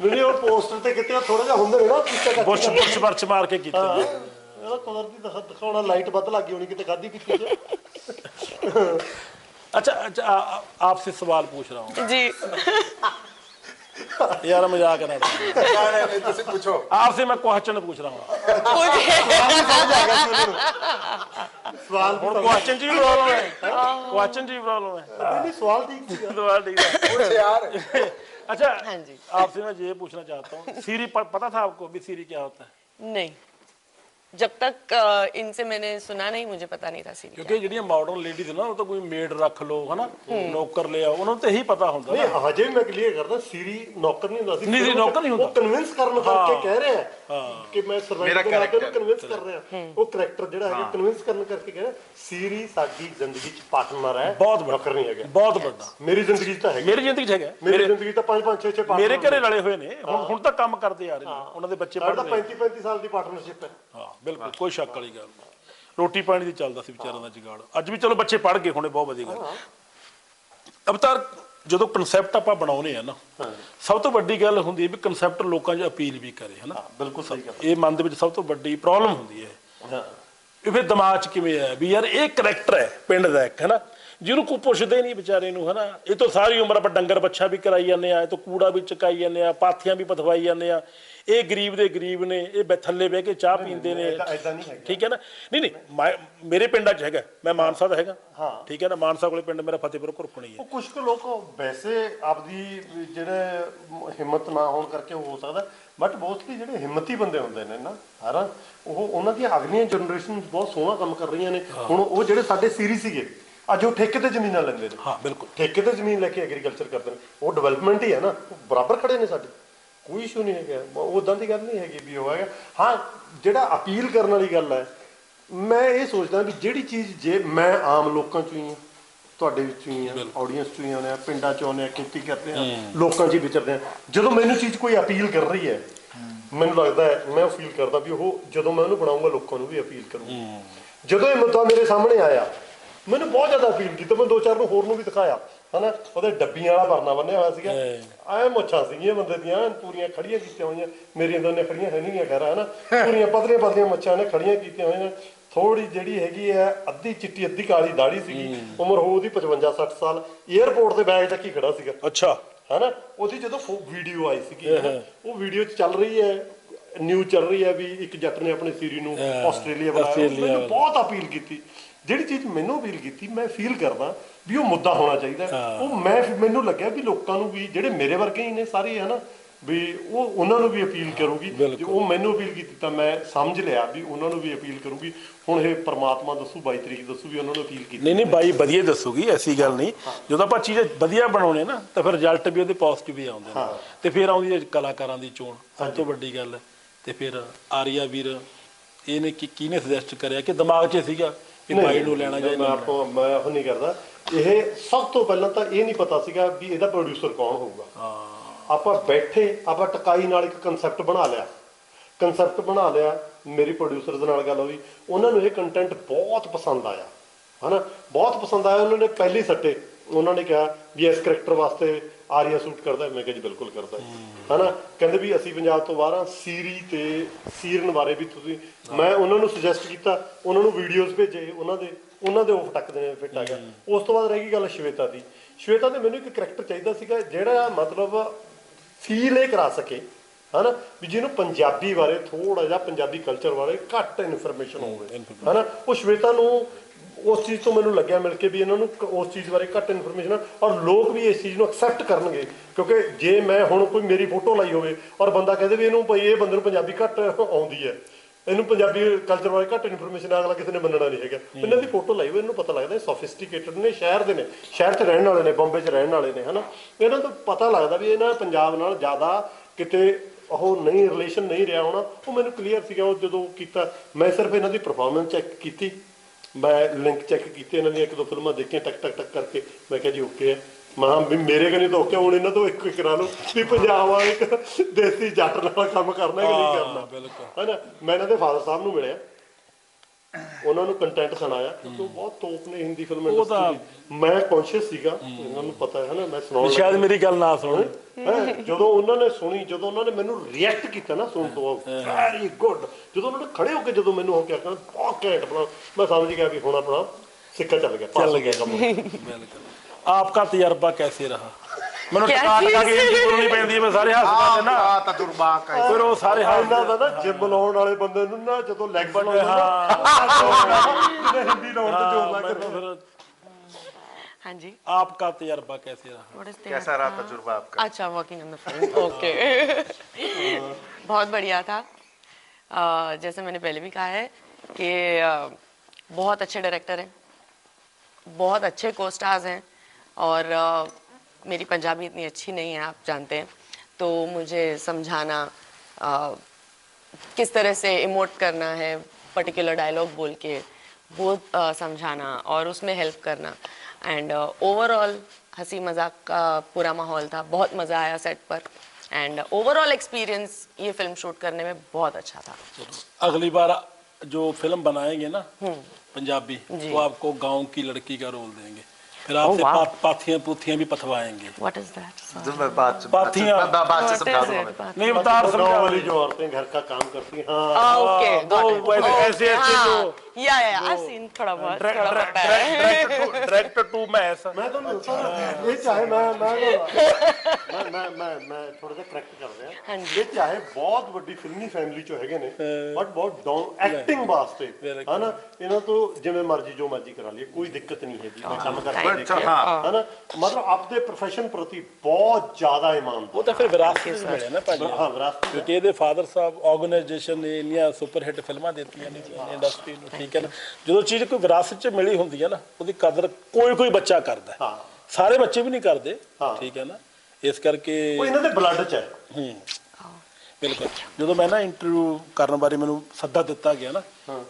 ਨਹੀਂ ਉਹ ਪੋਸਟਰ ਤੇ ਕਿਤੇ ਥੋੜਾ ਜਿਹਾ ਹੁੰਦੇ ਨੇ ਨਾ ਪਿੱਛੇ ਕੱਟ ਬੁਰਸ਼ ਬੁਰਸ਼ ਵਰਚ ਮਾਰ ਕੇ ਕੀਤੇ ਨੇ ਇਹਦਾ ਕੁਦਰਤੀ ਦਿਖਾ- ਦਿਖਾਉਣਾ ਲਾਈਟ ਵੱਧ ਲੱਗ ਗਈ ਹੋਣੀ ਕਿਤੇ ਖਾਦੀ ਪੀਤੀ ਚ अच्छा अच्छा आ- आ- आपसे सवाल पूछ रहा हूँ जी यार मजाक कर रहा हूँ नहीं नहीं नहीं तुसी पूछो आपसे मैं क्वेश्चन पूछ रहा हूँ ਸਵਾਲ और क्वेश्चन जी प्रॉब्लम है क्वेश्चन जी प्रॉब्लम है ਨਹੀਂ ਸਵਾਲ ਠੀਕ ਸੀ सवाल ठीक है पूछ यार अच्छा हाँ जी। आपसे मैं ये पूछना चाहता हूँ सीरी प- पता था आपको भी सीरी क्या होता है नहीं जब तक अ, इनसे मैंने सुना नहीं मुझे पता नहीं था सीरी ਕਿਉਂਕਿ ਜਿਹੜੀਆਂ ਮਾਡਰਨ ਲੇਡੀਜ਼ ਨਾ ਉਹ ਤਾਂ ਕੋਈ ਮੇਡ ਰੱਖ ਲਓ ਹਨਾ ਨੌਕਰ ਲਿਆ ਉਹਨਾਂ ਨੂੰ ਤਾਂ ਇਹੀ ਪਤਾ ਹੁੰਦਾ ਨਾ ਨਹੀਂ ਹਜੇ ਵੀ ਮੈਂ ਕਲੀਅਰ ਕਰਦਾ ਸੀਰੀ ਨੌਕਰ ਨਹੀਂ ਹੁੰਦਾ ਸੀ ਨਹੀਂ, ਨਹੀਂ, ਨੌਕਰ ਨਹੀਂ ਹੁੰਦਾ। ਉਹ ਕਨਵਿੰਸ ਕਰਨ ਕਰਕੇ ਕਹਿ ਰਿਹਾ ਕਿ ਮੈਂ ਸਰਵਾਈਵ ਮੇਰਾ ਦੇ ਨਾਤੇ ਨੂੰ character। ਕਨਵਿੰਸ ਕਰ ਰਿਹਾ ਉਹ ਕਰੈਕਟਰ ਜਿਹੜਾ ਹੈਗਾ ਕਨਵਿੰਸ ਕਰਨ ਕਰਕੇ ਕਹਿ ਰਿਹਾ ਸੀਰੀ ਸਾਡੀ ਜ਼ਿੰਦਗੀ ਚ ਪਾਰਟਨਰ ਹੈ ਬਹੁਤ ਵੱਡਾ। ਨੌਕਰ ਨਹੀਂ ਹੈਗਾ ਬਹੁਤ ਵੱਡਾ ਮੇਰੀ ਜ਼ਿੰਦਗੀ 'ਚ ਤਾਂ ਹੈਗਾ ਮੇਰੀ ਜ਼ਿੰਦਗੀ 'ਚ ਹੈਗਾ ਮੇਰੀ ਜ਼ਿੰਦਗੀ ਤਾਂ 5 5 6 6 ਪਾਰਟਨਰ ਮੇਰੇ ਘਰੇ ਰਲੇ ਹੋਏ ਨੇ ਹੁਣ ਹੁਣ ਤਾਂ ਕੰਮ ਕਰਦੇ ਆ ਰਹੇ ਨੇ ਉਹਨਾਂ ਦੇ ਬੱਚੇ ਸਾਡਾ ਪੜ੍ਹਦੇ 35 35 ਸਾਲ ਦੀ ਪਾਰਟਨਰਸ਼ਿਪ ਹੈ ਹਾਂ ਬਿਲਕੁਲ ਕੋਈ ਸ਼ੱਕ ਵਾਲੀ ਗੱਲ ਨਹੀਂ। ਰੋਟੀ ਪਾਣੀ ਦੀ ਚੱਲਦਾ ਸੀ ਵਿਚਾਰਾਂ ਦਾ ਜੁਗਾੜ। ਅੱਜ ਵੀ ਚਲੋ ਬੱਚੇ ਪੜ੍ਹ ਗਏ ਹੁਣੇ ਬਹੁਤ ਵਧੀਆ ਗੱਲ। ਅਵਤਾਰ ਜਦੋਂ ਕਨਸੈਪਟ ਆਪਾਂ ਬਣਾਉਨੇ ਆ ਨਾ ਸਭ ਤੋਂ ਵੱਡੀ ਗੱਲ ਹੁੰਦੀ ਹੈ ਵੀ ਕਨਸੈਪਟ ਲੋਕਾਂ 'ਚ ਅਪੀਲ ਵੀ ਕਰੇ ਹਨਾ ਬਿਲਕੁਲ ਸਹੀ ਗੱਲ ਇਹ ਮਨ ਦੇ ਵਿੱਚ ਸਭ ਤੋਂ ਵੱਡੀ ਪ੍ਰੋਬਲਮ ਹੁੰਦੀ ਹੈ। ਇਹ ਫਿਰ ਦਿਮਾਗ 'ਚ ਕਿਵੇਂ ਹੈ? ਵੀ ਯਾਰ ਇਹ ਕਰੈਕਟਰ ਹੈ ਪਿੰਡ ਦਾ ਇੱਕ ਹਨਾ ਜਿਹਨੂੰ ਕੋਈ ਪੁੱਛਦੇ ਨਹੀਂ ਵਿਚਾਰੇ ਨੂੰ ਹਨਾ ਇਹ ਤੋਂ ਸਾਰੀ ਉਮਰ ਆਪਾਂ ਡੰਗਰ ਬੱਛਾ ਵੀ ਕਰਾਈ ਜਾਂਦੇ ਆ ਇਹ ਤੋਂ ਕੂੜਾ ਵੀ ਚਕਾਈ ਜਾਂਦੇ ਆ ਪਾਥੀਆਂ ਵੀ ਪਥਵਾਈ ਜਾਂਦੇ ਆ ਇਹ ਗਰੀਬ ਦੇ ਗਰੀਬ ਨੇ ਇਹ ਬੈ- ਥੱਲੇ ਬਹਿ ਕੇ ਚਾਹ ਪੀਂਦੇ ਨੇ। ਐਦਾਂ ਐਦਾਂ ਨਹੀਂ ਹੈਗਾ। ਠੀਕ ਹੈ ਨਾ? ਨਹੀਂ ਨਹੀਂ ਮੈਂ- ਮੇਰੇ ਪਿੰਡਾਂ 'ਚ ਹੈਗਾ ਮੈਂ ਮਾਨਸਾ ਦਾ ਹੈਗਾ। ਹਾਂ। ਠੀਕ ਹੈ ਨਾ? ਮਾਨਸਾ ਕੋਲੇ ਪਿੰਡ ਮੇਰਾ ਫਤਿਹਪੁਰ ਘੁਰਕਣੀ ਹੈ। ਉਹ ਕੁਝ ਕੁ ਲੋਕ ਵੈਸੇ ਆਪਦੀ ਜਿਹੜੇ ਹਿੰਮਤ ਨਾ ਹੋਣ ਕਰਕੇ ਹੋ ਸਕਦਾ ਬਟ ਮੋਸਟਲੀ ਜਿਹੜੇ ਹਿੰਮਤੀ ਬੰਦੇ ਹੁੰਦੇ ਨੇ ਨਾ ਹਨਾ? ਉਹ ਉਹਨਾਂ ਦੀਆਂ ਅਗਲੀਆਂ ਜਨਰੇਸ਼ਨ ਬਹੁਤ ਸੋਹਣਾ ਕੰਮ ਕਰ ਰਹੀਆਂ ਨੇ। ਹੁਣ ਉਹ ਜਿਹੜੇ ਸਾਡੇ ਸੀਰੀ ਸੀਗੇ ਅੱਜ ਉਹ ਠੇਕੇ ਤੇ ਜ਼ਮੀਨਾਂ ਲੈਂਦੇ ਨੇ। ਹਾਂ ਬਿਲਕੁਲ। ਠੇਕੇ ਤੇ ਜ਼ਮੀਨ ਲੈ ਕੇ ਐਗਰੀਕਲਚਰ ਕਰਦੇ ਨੇ। ਉਹ ਡਿਵੈਲਪਮੈਂਟ ਹੀ ਹੈ ਨਾ ਉਹ ਬਰਾਬਰ ਖੜੇ ਨੇ ਸਾਡੇ। ਕੋਈ ਇਸ਼ੂ ਨਹੀਂ ਹੈਗਾ। ਉਦਾਂ ਦੀ ਗੱਲ ਨਹੀਂ ਹੈਗੀ ਵੀ ਉਹ ਹੈਗਾ। ਹਾਂ ਜਿਹੜਾ ਅਪੀਲ ਕਰਨ ਵਾਲੀ ਗੱਲ ਹੈ ਮੈਂ ਇਹ ਸੋਚਦਾ ਵੀ ਜਿਹੜੀ ਚੀਜ਼ ਜੇ ਮੈਂ ਆਮ ਲੋਕਾਂ ਚੋਂ ਹੀ ਹਾਂ ਤੁਹਾਡੇ ਵਿੱਚੋਂ ਹੀ ਆ ਆਡੀਅנס ਚੋਂ ਹੀ ਆਉਂਦੇ ਆ ਪਿੰਡਾਂ ਚੋਂ ਆਉਂਦੇ ਆ ਖੇਤੀ ਕਰਦੇ ਆ ਲੋਕਾਂ 'ਚ ਹੀ ਵਿਚਰਦੇ ਆ। ਜਦੋਂ ਮੈਨੂੰ ਚੀਜ਼ ਕੋਈ ਅਪੀਲ ਕਰ ਰਹੀ ਹੈ ਮੈਨੂੰ ਲੱਗਦਾ ਹੈ ਮੈਂ ਫੀਲ ਕਰਦਾ ਵੀ ਉਹ ਜਦੋਂ ਮੈਂ ਉਹਨੂੰ ਬਣਾਉਂਗਾ ਲੋਕਾਂ ਨੂੰ ਵੀ ਅਪੀਲ ਕਰੂੰਗਾ। ਜਦੋਂ ਇਹ ਮੁੱਦਾ ਮੇਰੇ ਸਾਹਮਣੇ ਆਇਆ ਮੈਨੂੰ ਬਹੁਤ ਜ਼ਿਆਦਾ ਅਪੀਲ ਕੀਤੀ ਮੈਂ ਦੋ ਚਾਰ ਨੂੰ ਹੋਰ ਨੂੰ ਵੀ ਦਿਖਾਇਆ। ਹਨਾ? ਉਹਦੇ ਡੱਬੀਆਂ ਵਾਲਾ ਪਰਨਾ ਬੰਨਿਆ ਹੋਇਆ ਸੀਗਾ। ਐ ਮੁੱਛਾਂ ਸੀਗੀਆਂ ਬੰਦੇ ਦੀਆਂ ਐਨ ਪੂਰੀਆਂ ਖੜੀਆਂ ਕੀਤੀਆਂ ਹੋਈਆਂ। ਮੇਰੀਆਂ ਦੋਨੇ ਖੜੀਆਂ ਹੈ ਨਹੀਂ ਖੈਰ ਹਨਾ? ਪੂਰੀਆਂ ਪਤਲੀਆਂ ਪਤਲੀਆਂ ਮੁੱਛਾਂ ਨੇ ਖੜੀਆਂ ਕੀਤੀਆਂ ਹੋਈਆਂ। ਥੋੜੀ ਜਿਹੜੀ ਹੈਗੀ ਹੈ ਅੱਧੀ ਚਿੱਟੀ ਅੱਧੀ ਕਾਲੀ ਦਾੜੀ ਸੀਗੀ। ਉਮਰ ਹੋ ਉਹਦੀ 55 60 ਸਾਲ। 에어ਪੋਰਟ ਤੇ ਬੈਗ ਚੱਕੀ ਖੜਾ ਸੀਗਾ। ਅੱਛਾ। ਹਨਾ? ਉਹਦੀ ਜਦੋਂ ਵੀਡੀਓ ਆਈ ਸੀਗੀ ਉਹ ਵੀਡੀਓ ਚੱਲ ਰਹੀ ਹੈ ਨਿਊਜ਼ ਚੱਲ ਰਹੀ ਹੈ ਵੀ ਇੱਕ ਜੱਟ ਨੇ ਆਪਣੇ ਸੀਰੀ ਨੂੰ ਆਸਟ੍ਰੇਲੀਆ ਬੁਲਾਇਆ ਬਹੁਤ ਅਪੀਲ ਕੀਤੀ। ਜਿਹੜੀ ਚੀਜ਼ ਮੈਨੂੰ ਅਪੀਲ ਕੀਤੀ ਮੈਂ ਫੀਲ ਕਰਦਾ ਵੀ ਉਹ ਮੁੱਦਾ ਹੋਣਾ ਚਾਹੀਦਾ। ਉਹ ਮੈਂ ਮੈਨੂੰ ਲੱਗਿਆ ਵੀ ਲੋਕਾਂ ਨੂੰ ਵੀ ਜਿਹੜੇ ਮੇਰੇ ਵਰਗੇ ਹੀ ਨੇ ਸਾਰੇ ਹਨਾ ਵੀ ਉਹ ਉਹਨਾਂ ਨੂੰ ਵੀ ਅਪੀਲ ਕਰੂਗੀ। ਜੇ ਉਹ ਮੈਨੂੰ ਅਪੀਲ ਕੀਤੀ ਤਾਂ ਮੈਂ ਸਮਝ ਲਿਆ ਵੀ ਉਹਨਾਂ ਨੂੰ ਵੀ ਅਪੀਲ ਕਰੂਗੀ। ਹੁਣ ਇਹ ਪ੍ਰਮਾਤਮਾ ਦੱਸੂ 22 ਤਰੀਕ ਦੱਸੂ ਵੀ ਉਹਨਾਂ ਨੂੰ ਅਪੀਲ ਕੀਤੀ। ਨਹੀਂ ਨਹੀਂ ਬਾਈ ਵਧੀਆ ਦੱਸੂਗੀ ਐਸੀ ਗੱਲ ਨਹੀਂ। ਜਦੋਂ ਆਪਾਂ ਚੀਜ਼ ਵਧੀਆ ਬਣਾਉਣੇ ਨਾ ਤਾਂ ਫਿਰ ਰਿਜ਼ਲਟ ਵੀ ਉਹਦੇ ਪੋਜ਼ਿਟਿਵ ਹੀ ਆਉਂਦੇ ਨੇ। ਤੇ ਫਿਰ ਆਉਂਦੀ ਹੈ ਕਲਾਕਾਰਾਂ ਦੀ ਚੋਣ ਸਭ ਤੋਂ ਵੱਡੀ ਗੱਲ। ਹੈ ਤੇ ਫਿਰ ਆਰੀਆ ਵੀਰ ਇਹਨੇ ਕੀ ਕਿਹਨੇ ਸੁਜੈਸਟ ਕਰਿਆ ਕਿ ਦਿਮਾਗ 'ਚ ਸੀਗਾ ਕਿ ਬਾਈ ਨੂੰ ਲੈਣਾ ਮੈਂ ਚਾਹੀਦਾ ਆਪੋ ਮੈਂ ਉਹ ਨਹੀਂ ਕਰਦਾ। ਇਹ ਸਭ ਤੋਂ ਪਹਿਲਾਂ ਤਾਂ ਇਹ ਨਹੀਂ ਪਤਾ ਸੀਗਾ ਵੀ ਇਹਦਾ ਪ੍ਰੋਡਿਊਸਰ ਕੌਣ ਹੋਊਗਾ। ਆਪਾਂ ਬੈਠੇ ਆਪਾਂ ਟਕਾਈ ਨਾਲ ਇੱਕ ਕਨਸੈਪਟ ਬਣਾ ਲਿਆ। ਕਨਸੈਪਟ ਬਣਾ ਲਿਆ ਮੇਰੀ ਪ੍ਰੋਡਿਊਸਰ ਦੇ ਨਾਲ ਗੱਲ ਹੋਈ। ਉਹਨਾਂ ਨੂੰ ਇਹ ਕੰਟੈਂਟ ਬਹੁਤ ਪਸੰਦ ਆਇਆ। ਹਨਾ? ਬਹੁਤ ਪਸੰਦ ਆਇਆ ਉਹਨਾਂ ਨੇ ਪਹਿਲੇ ਸੱਟੇ। ਉਹਨਾਂ ਨੇ ਕਿਹਾ ਵੀ ਇਸ ਕਰੈਕਟਰ ਵਾਸਤੇ ਆਰੀਆ ਸੂਟ ਕਰਦਾ, ਮੈਂ ਕਿਹਾ ਜੀ ਬਿਲਕੁਲ ਕਰਦਾ ਹਨਾ? ਕਹਿੰਦੇ ਵੀ ਅਸੀਂ ਪੰਜਾਬ ਤੋਂ ਬਾਹਰ ਸੀਰੀ ਤੇ ਸੀਰਨ ਬਾਰੇ ਵੀ ਤੁਸੀਂ ਮੈਂ ਉਹਨਾਂ ਨੂੰ ਸੁਜੈਸਟ ਕੀਤਾ, ਉਹਨਾਂ ਨੂੰ ਵੀਡੀਓਜ਼ ਭੇਜੇ, ਉਹਨਾਂ ਦੇ ਉਹਨਾਂ ਦੇ ਉਹ ਫਟਕਦੇ ਨੇ ਫਿੱਟ ਆ ਗਿਆ। ਉਸ ਤੋਂ ਬਾਅਦ ਰਹਿ ਗਈ ਗੱਲ ਸ਼ਵੇਤਾ ਦੀ। ਸ਼ਵੇਤਾ ਦੇ ਮੈਨੂੰ ਇੱਕ ਕਰੈਕਟਰ ਚਾਹੀਦਾ ਸੀਗਾ, ਜਿਹੜਾ ਮਤਲਬ ਫੀਲ ਇਹ ਕਰਾ ਸਕੇ, ਹਨਾ? ਵੀ ਜਿਹਨੂੰ ਪੰਜਾਬੀ ਬਾਰੇ ਥੋੜਾ ਜਿਹਾ ਪੰਜਾਬੀ ਕਲਚਰ ਬਾਰੇ ਘੱਟ ਇਨਫੋਰਮੇਸ਼ਨ ਹੋਵੇ, ਹਨਾ? ਉਹ ਸ਼ਵੇਤਾ ਨੂੰ ਉਸ ਚੀਜ਼ ਤੋਂ ਮੈਨੂੰ ਲੱਗਿਆ ਮਿਲ ਕੇ ਵੀ ਇਹਨਾਂ ਨੂੰ ਉਸ ਚੀਜ਼ ਬਾਰੇ ਘੱਟ ਇਨਫੋਰਮੇਸ਼ਨ ਔਰ ਲੋਕ ਵੀ ਇਸ ਚੀਜ਼ ਨੂੰ ਐਕਸੈਪਟ ਕਰਨਗੇ। ਕਿਉਂਕਿ ਜੇ ਮੈਂ ਹੁਣ ਕੋਈ ਮੇਰੀ ਫੋਟੋ ਲਾਈ ਹੋਵੇ ਔਰ ਬੰਦਾ ਕਹਦੇ ਵੀ ਇਹਨੂੰ ਭਈ ਇਹ ਬੰਦੇ ਨੂੰ ਪੰਜਾਬੀ ਘੱਟ ਆਉਂਦੀ ਹੈ ਇਹਨੂੰ ਪੰਜਾਬੀ ਕਲਚਰ ਬਾਰੇ ਘੱਟ ਇਨਫੋਰਮੇਸ਼ਨ ਅਗਲਾ ਕਿਸੇ ਨੇ ਮੰਨਣਾ ਨਹੀਂ ਹੈਗਾ। ਇਹਨਾਂ ਦੀ ਫੋਟੋ ਲਾਈ ਹੋਈ ਇਹਨੂੰ ਪਤਾ ਲੱਗਦਾ ਸੋਫਿਸਟੀਕੇਟਡ ਨੇ ਸ਼ਹਿਰ ਦੇ ਨੇ ਸ਼ਹਿਰ 'ਚ ਰਹਿਣ ਵਾਲੇ ਨੇ ਬੰਬੇ 'ਚ ਰਹਿਣ ਵਾਲੇ ਨੇ ਹਨਾ? ਇਹਨਾਂ ਤੋਂ ਪਤਾ ਲੱਗਦਾ ਵੀ ਇਹਨਾਂ ਪੰਜਾਬ ਨਾਲ ਜ਼ਿਆਦਾ ਕਿਤੇ ਉਹ ਨਹੀਂ ਰਿਲੇਸ਼ਨ ਨਹੀਂ ਰਿਹਾ ਹੋਣਾ। ਉਹ ਮੈਨੂੰ ਕਲੀਅਰ ਸੀਗਾ ਉਹ ਜਦੋਂ ਕੀਤਾ ਮੈਂ ਸਿਰਫ ਇਹਨਾਂ ਦੀ ਪਰਫਾਰਮੈਂਸ ਚੈੱਕ ਕੀਤੀ। ਮੈਂ ਲਿੰਕ ਚੈੱਕ ਕੀਤੇ ਇਹਨਾਂ ਦੀਆਂ ਇੱਕ ਦੋ ਫਿਲਮਾਂ ਦੇਖੀਆਂ ਟਕ ਟਕ ਟਕ ਕਰਕੇ। ਮੈਂ ਕਿਹਾ ਜੀ ਓਕੇ ਹੈ। ਮਾਂ ਵੀ ਮੇਰੇ ਕਨੀ ਤਾਂ ਓਕੇ ਹੁਣ ਇਹਨਾਂ ਤੋਂ ਇੱਕ ਇੱਕ ਕਰਾ ਲਓ। ਵੀ ਪੰਜਾਬ ਆ ਇੱਕ ਦੇਸੀ ਜੱਟ ਨਾਲ ਕੰਮ ਕਰਨਾ ਕਿ ਨਹੀਂ ਕਰਨਾ। ਬਿਲਕੁਲ। ਹੈਨਾ? ਮੈਂ ਇਹਨਾਂ ਦੇ ਫਾਦਰ ਸਾਹਿਬ ਨੂੰ ਮਿਲਿਆ। ਉਹਨਾਂ ਨੂੰ ਕੰਟੈਂਟ ਸੁਣਾਇਆ ਕਿਉਂਕਿ ਉਹ ਬਹੁਤ ਟੋਪ ਨੇ ਹਿੰਦੀ ਫਿਲਮ ਇੰਡਸਟਰੀ ਮੈਂ ਕੌਨਸ਼ੀਅਸ ਸੀਗਾ ਇਹਨਾਂ ਨੂੰ ਪਤਾ ਹੈ ਨਾ ਮੈਂ ਸੁਣਾਉਣ ਸ਼ਾਇਦ ਮੇਰੀ ਗੱਲ ਨਾ ਸੁਣੋ। ਜਦੋਂ ਉਹਨਾਂ ਨੇ ਸੁਣੀ ਜਦੋਂ ਉਹਨਾਂ ਨੇ ਮੈਨੂੰ ਰਿਐਕਟ ਕੀਤਾ ਨਾ ਸੁਣ ਤੋਂ ਵੈਰੀ ਗੁੱਡ ਜਦੋਂ ਉਹਨਾਂ ਨੇ ਖੜੇ ਹੋ ਕੇ ਜਦੋਂ ਮੈਨੂੰ ਹੋ ਕੇ ਆਖਣਾ ਬਹੁਤ ਘੈਂਟ ਬਣਾ। ਮੈਂ ਸਮਝ ਗਿਆ ਵੀ ਹੁਣ ਆਪਣਾ ਸਿੱਕਾ ਚੱਲ ਗਿਆ ਚੱਲ ਗਿਆ ਕੰਮ। ਬਿਲਕੁਲ। ਆਪਕਾ ਤਜਰਬਾ ਕੈਸੇ ਰਹਾ? ਮੈਨੂੰ ਕਿਆ ਟਕਾ ਟਕਾ ਕੇ ਚੀਜ਼? ਇੰਗਲਿਸ਼ ਬੋਲਣੀ ਪੈਂਦੀ ਹੈ ਮੈਂ ਸਾਰੇ ਹੱਸ ਪਾਉਂਦੇ ਨਾ आपका तजुर्बा का ਫਿਰ ਉਹ ਸਾਰੇ ਹੱਸ ਇਹਨਾਂ ਦਾ ਨਾ ਜਿਮ ਲਾਉਣ ਵਾਲੇ ਬੰਦੇ ਨੂੰ ਨਾ ਜਦੋਂ ਲੈਗ ਲਾਉਂਦੇ ਨਾ ਹਿੰਦੀ ਲਾਉਣ ਤੇ ਜ਼ੋਰ ਲਾ ਕੇ ਮੈਨੂੰ ਫਿਰ हाँ जी आपका तजर्बा कैसे रहा What is कैसा रहा तजुर्बा आपका अच्छा working on the film okay बहुत बढ़िया था अ, जैसे मैंने पहले भी कहा है कि अ, बहुत अच्छे डायरेक्टर हैं बहुत अच्छे को स्टार्स हैं और अ, मेरी पंजाबी इतनी अच्छी नहीं है आप जानते हैं। तो मुझे समझाना किस तरह से इमोट करना है पर्टिकुलर डायलॉग बोल के वो समझाना और उसमें हेल्प करना। एंड ओवरऑल हँसी मज़ाक का पूरा माहौल था बहुत मज़ा आया सेट पर। एंड ओवरऑल एक्सपीरियंस ये फ़िल्म शूट करने में बहुत अच्छा था। अगली बार जो फ़िल्म बनाएँगे ना पंजाबी जी। तो आपको गाँव की लड़की का रोल देंगे। फिर आपसे वाह। पा, पाथियां पुथियां भी पथवाएंगे व्हाट इज दैट जो मैं बात से- पाथियां। मैं- मैं बात से समझा दूंगा मैं। नहीं अवतार गाँव समझा वाली जो औरतें घर का काम करती हैं हाँ ओके वो वैसे ऐसे ऐसे जो या या आई सीन थोड़ा बहुत थोड़ा पता है डायरेक्टर टू मैस ਮੈਂ ਤੁਹਾਨੂੰ ਦੱਸਾਂ ਇਹ ਚਾਹੇ ਮੈਂ ਮੈਂ ਮੈਂ ਮੈਂ ਮੈਂ ਮੈਂ ਥੋੜਾ ਜਿਹਾ ਕਰੈਕਟ ਕਰ ਰਿਹਾ ਹਾਂਜੀ। ਇਹ ਚਾਹੇ ਬਹੁਤ ਵੱਡੀ ਫਿਲਮੀ ਫੈਮਿਲੀ ਚੋਂ ਹੈਗੇ ਨੇ ਬਟ ਬਹੁਤ ਡਾਊਨ ਐਕਟਿੰਗ ਵਾਸਤੇ ਬਿਲਕੁਲ। ਹਨਾ ਇਹਨਾਂ ਤੋਂ ਜਿਵੇਂ ਮਰਜ਼ੀ ਜੋ ਮਰਜ਼ੀ ਕਰਾ ਲਈਏ ਕੋਈ ਦਿੱਕਤ ਨਹੀਂ ਹੈਗੀ ਮੈਂ ਕੰਮ ਕਰਕੇ Thank ਦੇਖਿਆ you. ਹਾਂ। ਹਨਾ ਮਤਲਬ ਆਪਦੇ profession ਪ੍ਰਤੀ ਬਹੁਤ ਬਹੁਤ ਜ਼ਿਆਦਾ ਇਮਾਨਦਾਰ। ਉਹ ਤਾਂ ਫਿਰ ਵਿਰਾਸਤ ਵਿੱਚ ਮਿਲਿਆ ਨਾ ਹਾਂ ਵਿਰਾਸਤ ਕਿਉਂਕਿ ਇਹਦੇ ਫਾਦਰ ਸਾਹਿਬ ਆਰਗੇਨਾਈਜੇਸ਼ਨ ਨੇ ਇੰਨੀਆਂ ਸੁਪਰ ਹਿੱਟ ਫਿਲਮਾਂ ਦਿੱਤੀਆਂ ਨੇ ਇੰਡਸਟਰੀ ਨੂੰ ਠੀਕ ਹੈ ਨਾ? ਜਦੋਂ ਚੀਜ਼ ਕੋਈ ਵਿਰਾਸਤ 'ਚ ਮਿਲੀ ਹੁੰਦੀ ਹੈ ਨਾ ਉਹਦੀ ਕਦਰ ਕੋਈ ਕੋਈ ਬੱਚਾ ਕਰਦਾ ਹਾਂ। ਸਾਰੇ ਬੱਚੇ ਵੀ ਨਹੀਂ ਕਰਦੇ ਠੀਕ ਹੈ ਨਾ? ਇਸ ਕਰਕੇ ਉਹ ਇਹਨਾਂ ਦੇ ਬਲੱਡ 'ਚ ਹੈ। ਹੂੰ। ਬਿਲਕੁਲ। ਜਦੋਂ ਮੈਂ ਨਾ ਇੰਟਰਵਿਊ ਕਰਨ ਬਾਰੇ ਮੈਨੂੰ ਸੱਦਾ ਦਿੱਤਾ ਗਿਆ ਨਾ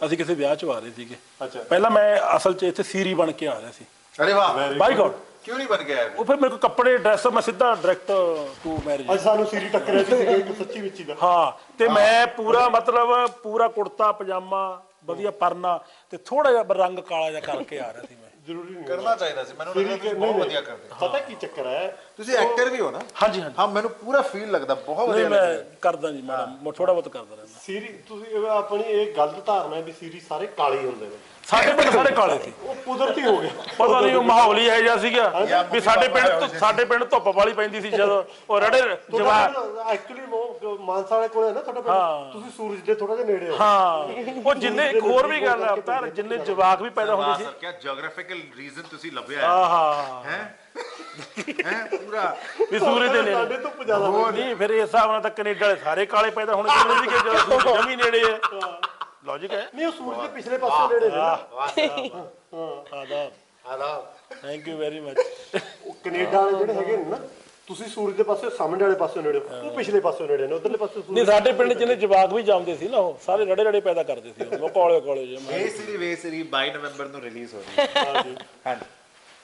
ਅਸੀਂ ਕਿਸੇ ਵਿਆਹ 'ਚ ਆ ਰਹੇ ਸੀਗੇ। ਪਹਿਲਾਂ ਮੈਂ ਅਸਲ 'ਚ ਇੱਥੇ ਸੀਰੀ ਬਣ ਕੇ ਆ ਰਿਹਾ ਸੀ। ਅਰੇ ਵਾਹ। ਬਾਈ ਗੋਡ ਕਿਉਂ ਨਹੀਂ ਬਣ ਗਿਆ ਇਹ? ਉਹ ਫਿਰ ਮੇਰੇ ਕੋਲ ਕੱਪੜੇ ਡਰੈਸ ਮੈਂ ਸਿੱਧਾ ਡਾਇਰੈਕਟ ਟੂ ਮੈਰਿਜ ਅੱਜ ਸਾਨੂੰ ਸੀਰੀ ਟੱਕਰਿਆ ਸੀ ਇੱਕ ਸੱਚੀ ਵਿੱਚੀ ਦਾ। ਹਾਂ ਤੇ ਮੈਂ ਪੂਰਾ ਮਤਲਬ ਪੂਰਾ ਕੁੜਤਾ ਪਜਾਮਾ ਵਧੀਆ ਪਰਨਾ ਤੇ ਥੋੜਾ ਜਿਹਾ ਰੰਗ ਕਾਲਾ ਜਿਹਾ ਕਰਕੇ ਆ ਰਿਹਾ ਸੀ ਮੈਂ। ਜ਼ਰੂਰੀ ਨਹੀਂ ਕਰਨਾ ਚਾਹੀਦਾ ਸੀ ਮੈਨੂੰ ਲੱਗਦਾ ਤੁਸੀਂ ਬਹੁਤ ਵਧੀਆ ਕਰਦੇ। ਪਤਾ ਕੀ ਚੱਕਰ ਹੈ? ਤੁਸੀਂ ਐਕਟਰ ਵੀ ਹੋ ਨਾ। ਹਾਂਜੀ ਹਾਂਜੀ। ਹਾਂ ਮੈਨੂੰ ਪੂਰਾ ਫੀਲ ਲੱਗਦਾ ਬਹੁਤ ਵਧੀਆ ਮੈਂ ਕਰਦਾ ਜੀ ਮੈਡਮ। ਥੋੜਾ ਬਹੁਤ ਕਰਦਾ ਰਹਿੰਦਾ। ਸੀਰੀ ਤੁਸੀਂ ਆਪਣੀ ਇਹ ਗਲਤ ਧਾਰਨਾ ਹੈ ਵੀ ਸੀਰੀ ਸਾਰੇ ਕਾਲੇ ਹੁੰਦੇ ਨੇ। ਸਾਡੇ ਪਿੰਡ ਸਾਰੇ ਕਾਲੇ ਸੀ। ਉਹ ਕੁਦਰਤੀ ਹੋ ਗਿਆ ਪਤਾ ਨਹੀਂ ਉਹ ਮਾਹੌਲ ਹੀ ਇਹੋ ਜਿਹਾ ਸੀਗਾ ਵੀ ਸਾਡੇ ਪਿੰਡ ਸਾਡੇ ਪਿੰਡ ਧੁੱਪ ਵਾਲੀ ਪੈਂਦੀ ਸੀ ਜਦੋਂ ਉਹ ਰੜੇ ਜਵਾਕ ਐਕਚੁਅਲੀ ਮਾਨਸਾ ਵਾਲੇ ਕੋਲ ਹੈ ਨਾ ਤੁਹਾਡਾ ਪਿੰਡ? ਤੁਸੀਂ ਸੂਰਜ ਦੇ ਥੋੜਾ ਜਿਹਾ ਨੇੜੇ ਹੋ। ਹਾਂ। ਉਹ ਜਿੰਨੇ ਇੱਕ ਹੋਰ ਵੀ ਗੱਲ ਆ ਤਾਂ ਜਿੰਨੇ ਜਵਾਕ ਵੀ ਪੈਦਾ ਹੁੰਦੇ ਸੀ। ਕੀ ਜਿਓਗ੍ਰਾਫੀਕਲ ਰੀਜ਼ਨ ਤੁਸੀਂ ਲੱਭਿਆ ਆਹਾ। ਹੈ? ਹੈ ਪੂਰਾ। ਵੀ ਸੂਰਜ ਦੇ ਨੇੜੇ। ਸਾਡੇ ਤੋਂ ਜ਼ਿਆਦਾ ਨਹੀਂ। ਫਿਰ ਇਸ ਹਿਸਾਬ ਨਾਲ ਤਾਂ ਕੈਨੇਡਾ ਵਾਲੇ ਸਾਰੇ ਕਾਲੇ ਪੈਦਾ ਹੋਣੇ ਚਾਹੀਦੇ ਸੀ ਕਿ ਜਦੋਂ ਸੂਰਜ ਜਮੀ ਨੇੜੇ ਹੈ। ਲੌਜੀਕ ਹੈ? ਨਹੀਂ ਉਹ ਸੂਰਜ ਦੇ ਪਿਛਲੇ ਪਾਸੇ ਨੇੜੇ ਨੇ। ਨਾ। ਆਦਾਬ। ਆਦਾਬ। ਥੈਂਕ ਯੂ ਵੈਰੀ ਮਚ ਉਹ ਕੈਨੇਡਾ ਵਾਲੇ ਜਿਹੜੇ ਹੈਗੇ ਨੇ ਨਾ ਤੁਸੀਂ ਸੂਰਜ ਦੇ ਪਾਸੇ ਸਾਹਮਣੇ ਵਾਲੇ ਪਾਸੇ ਨੇੜੇ ਹੋ, ਉਹ ਪਿਛਲੇ ਪਾਸੇ ਨੇੜੇ ਨੇ ਉਧਰਲੇ ਪਾਸੇ ਸੂਰਜ ਨਹੀਂ ਸਾਡੇ ਪਿੰਡ ਜਿਹਨੇ ਜਵਾਕ ਵੀ ਜਾਂਦੇ ਸੀ ਨਾ ਉਹ ਸਾਰੇ ਰੜੇ ਰੜੇ ਪੈਦਾ ਕਰਦੇ ਸੀ ਉਹ ਕੋਲੇ ਕੋਲੇ ਜੇ ਵੇ ਸਰੀ ਵੇ ਸਰੀ 22 ਨਵੰਬਰ ਨੂੰ ਰਿਲੀਜ਼ ਹੋ ਰਹੀ ਹੈ। ਹਾਂਜੀ।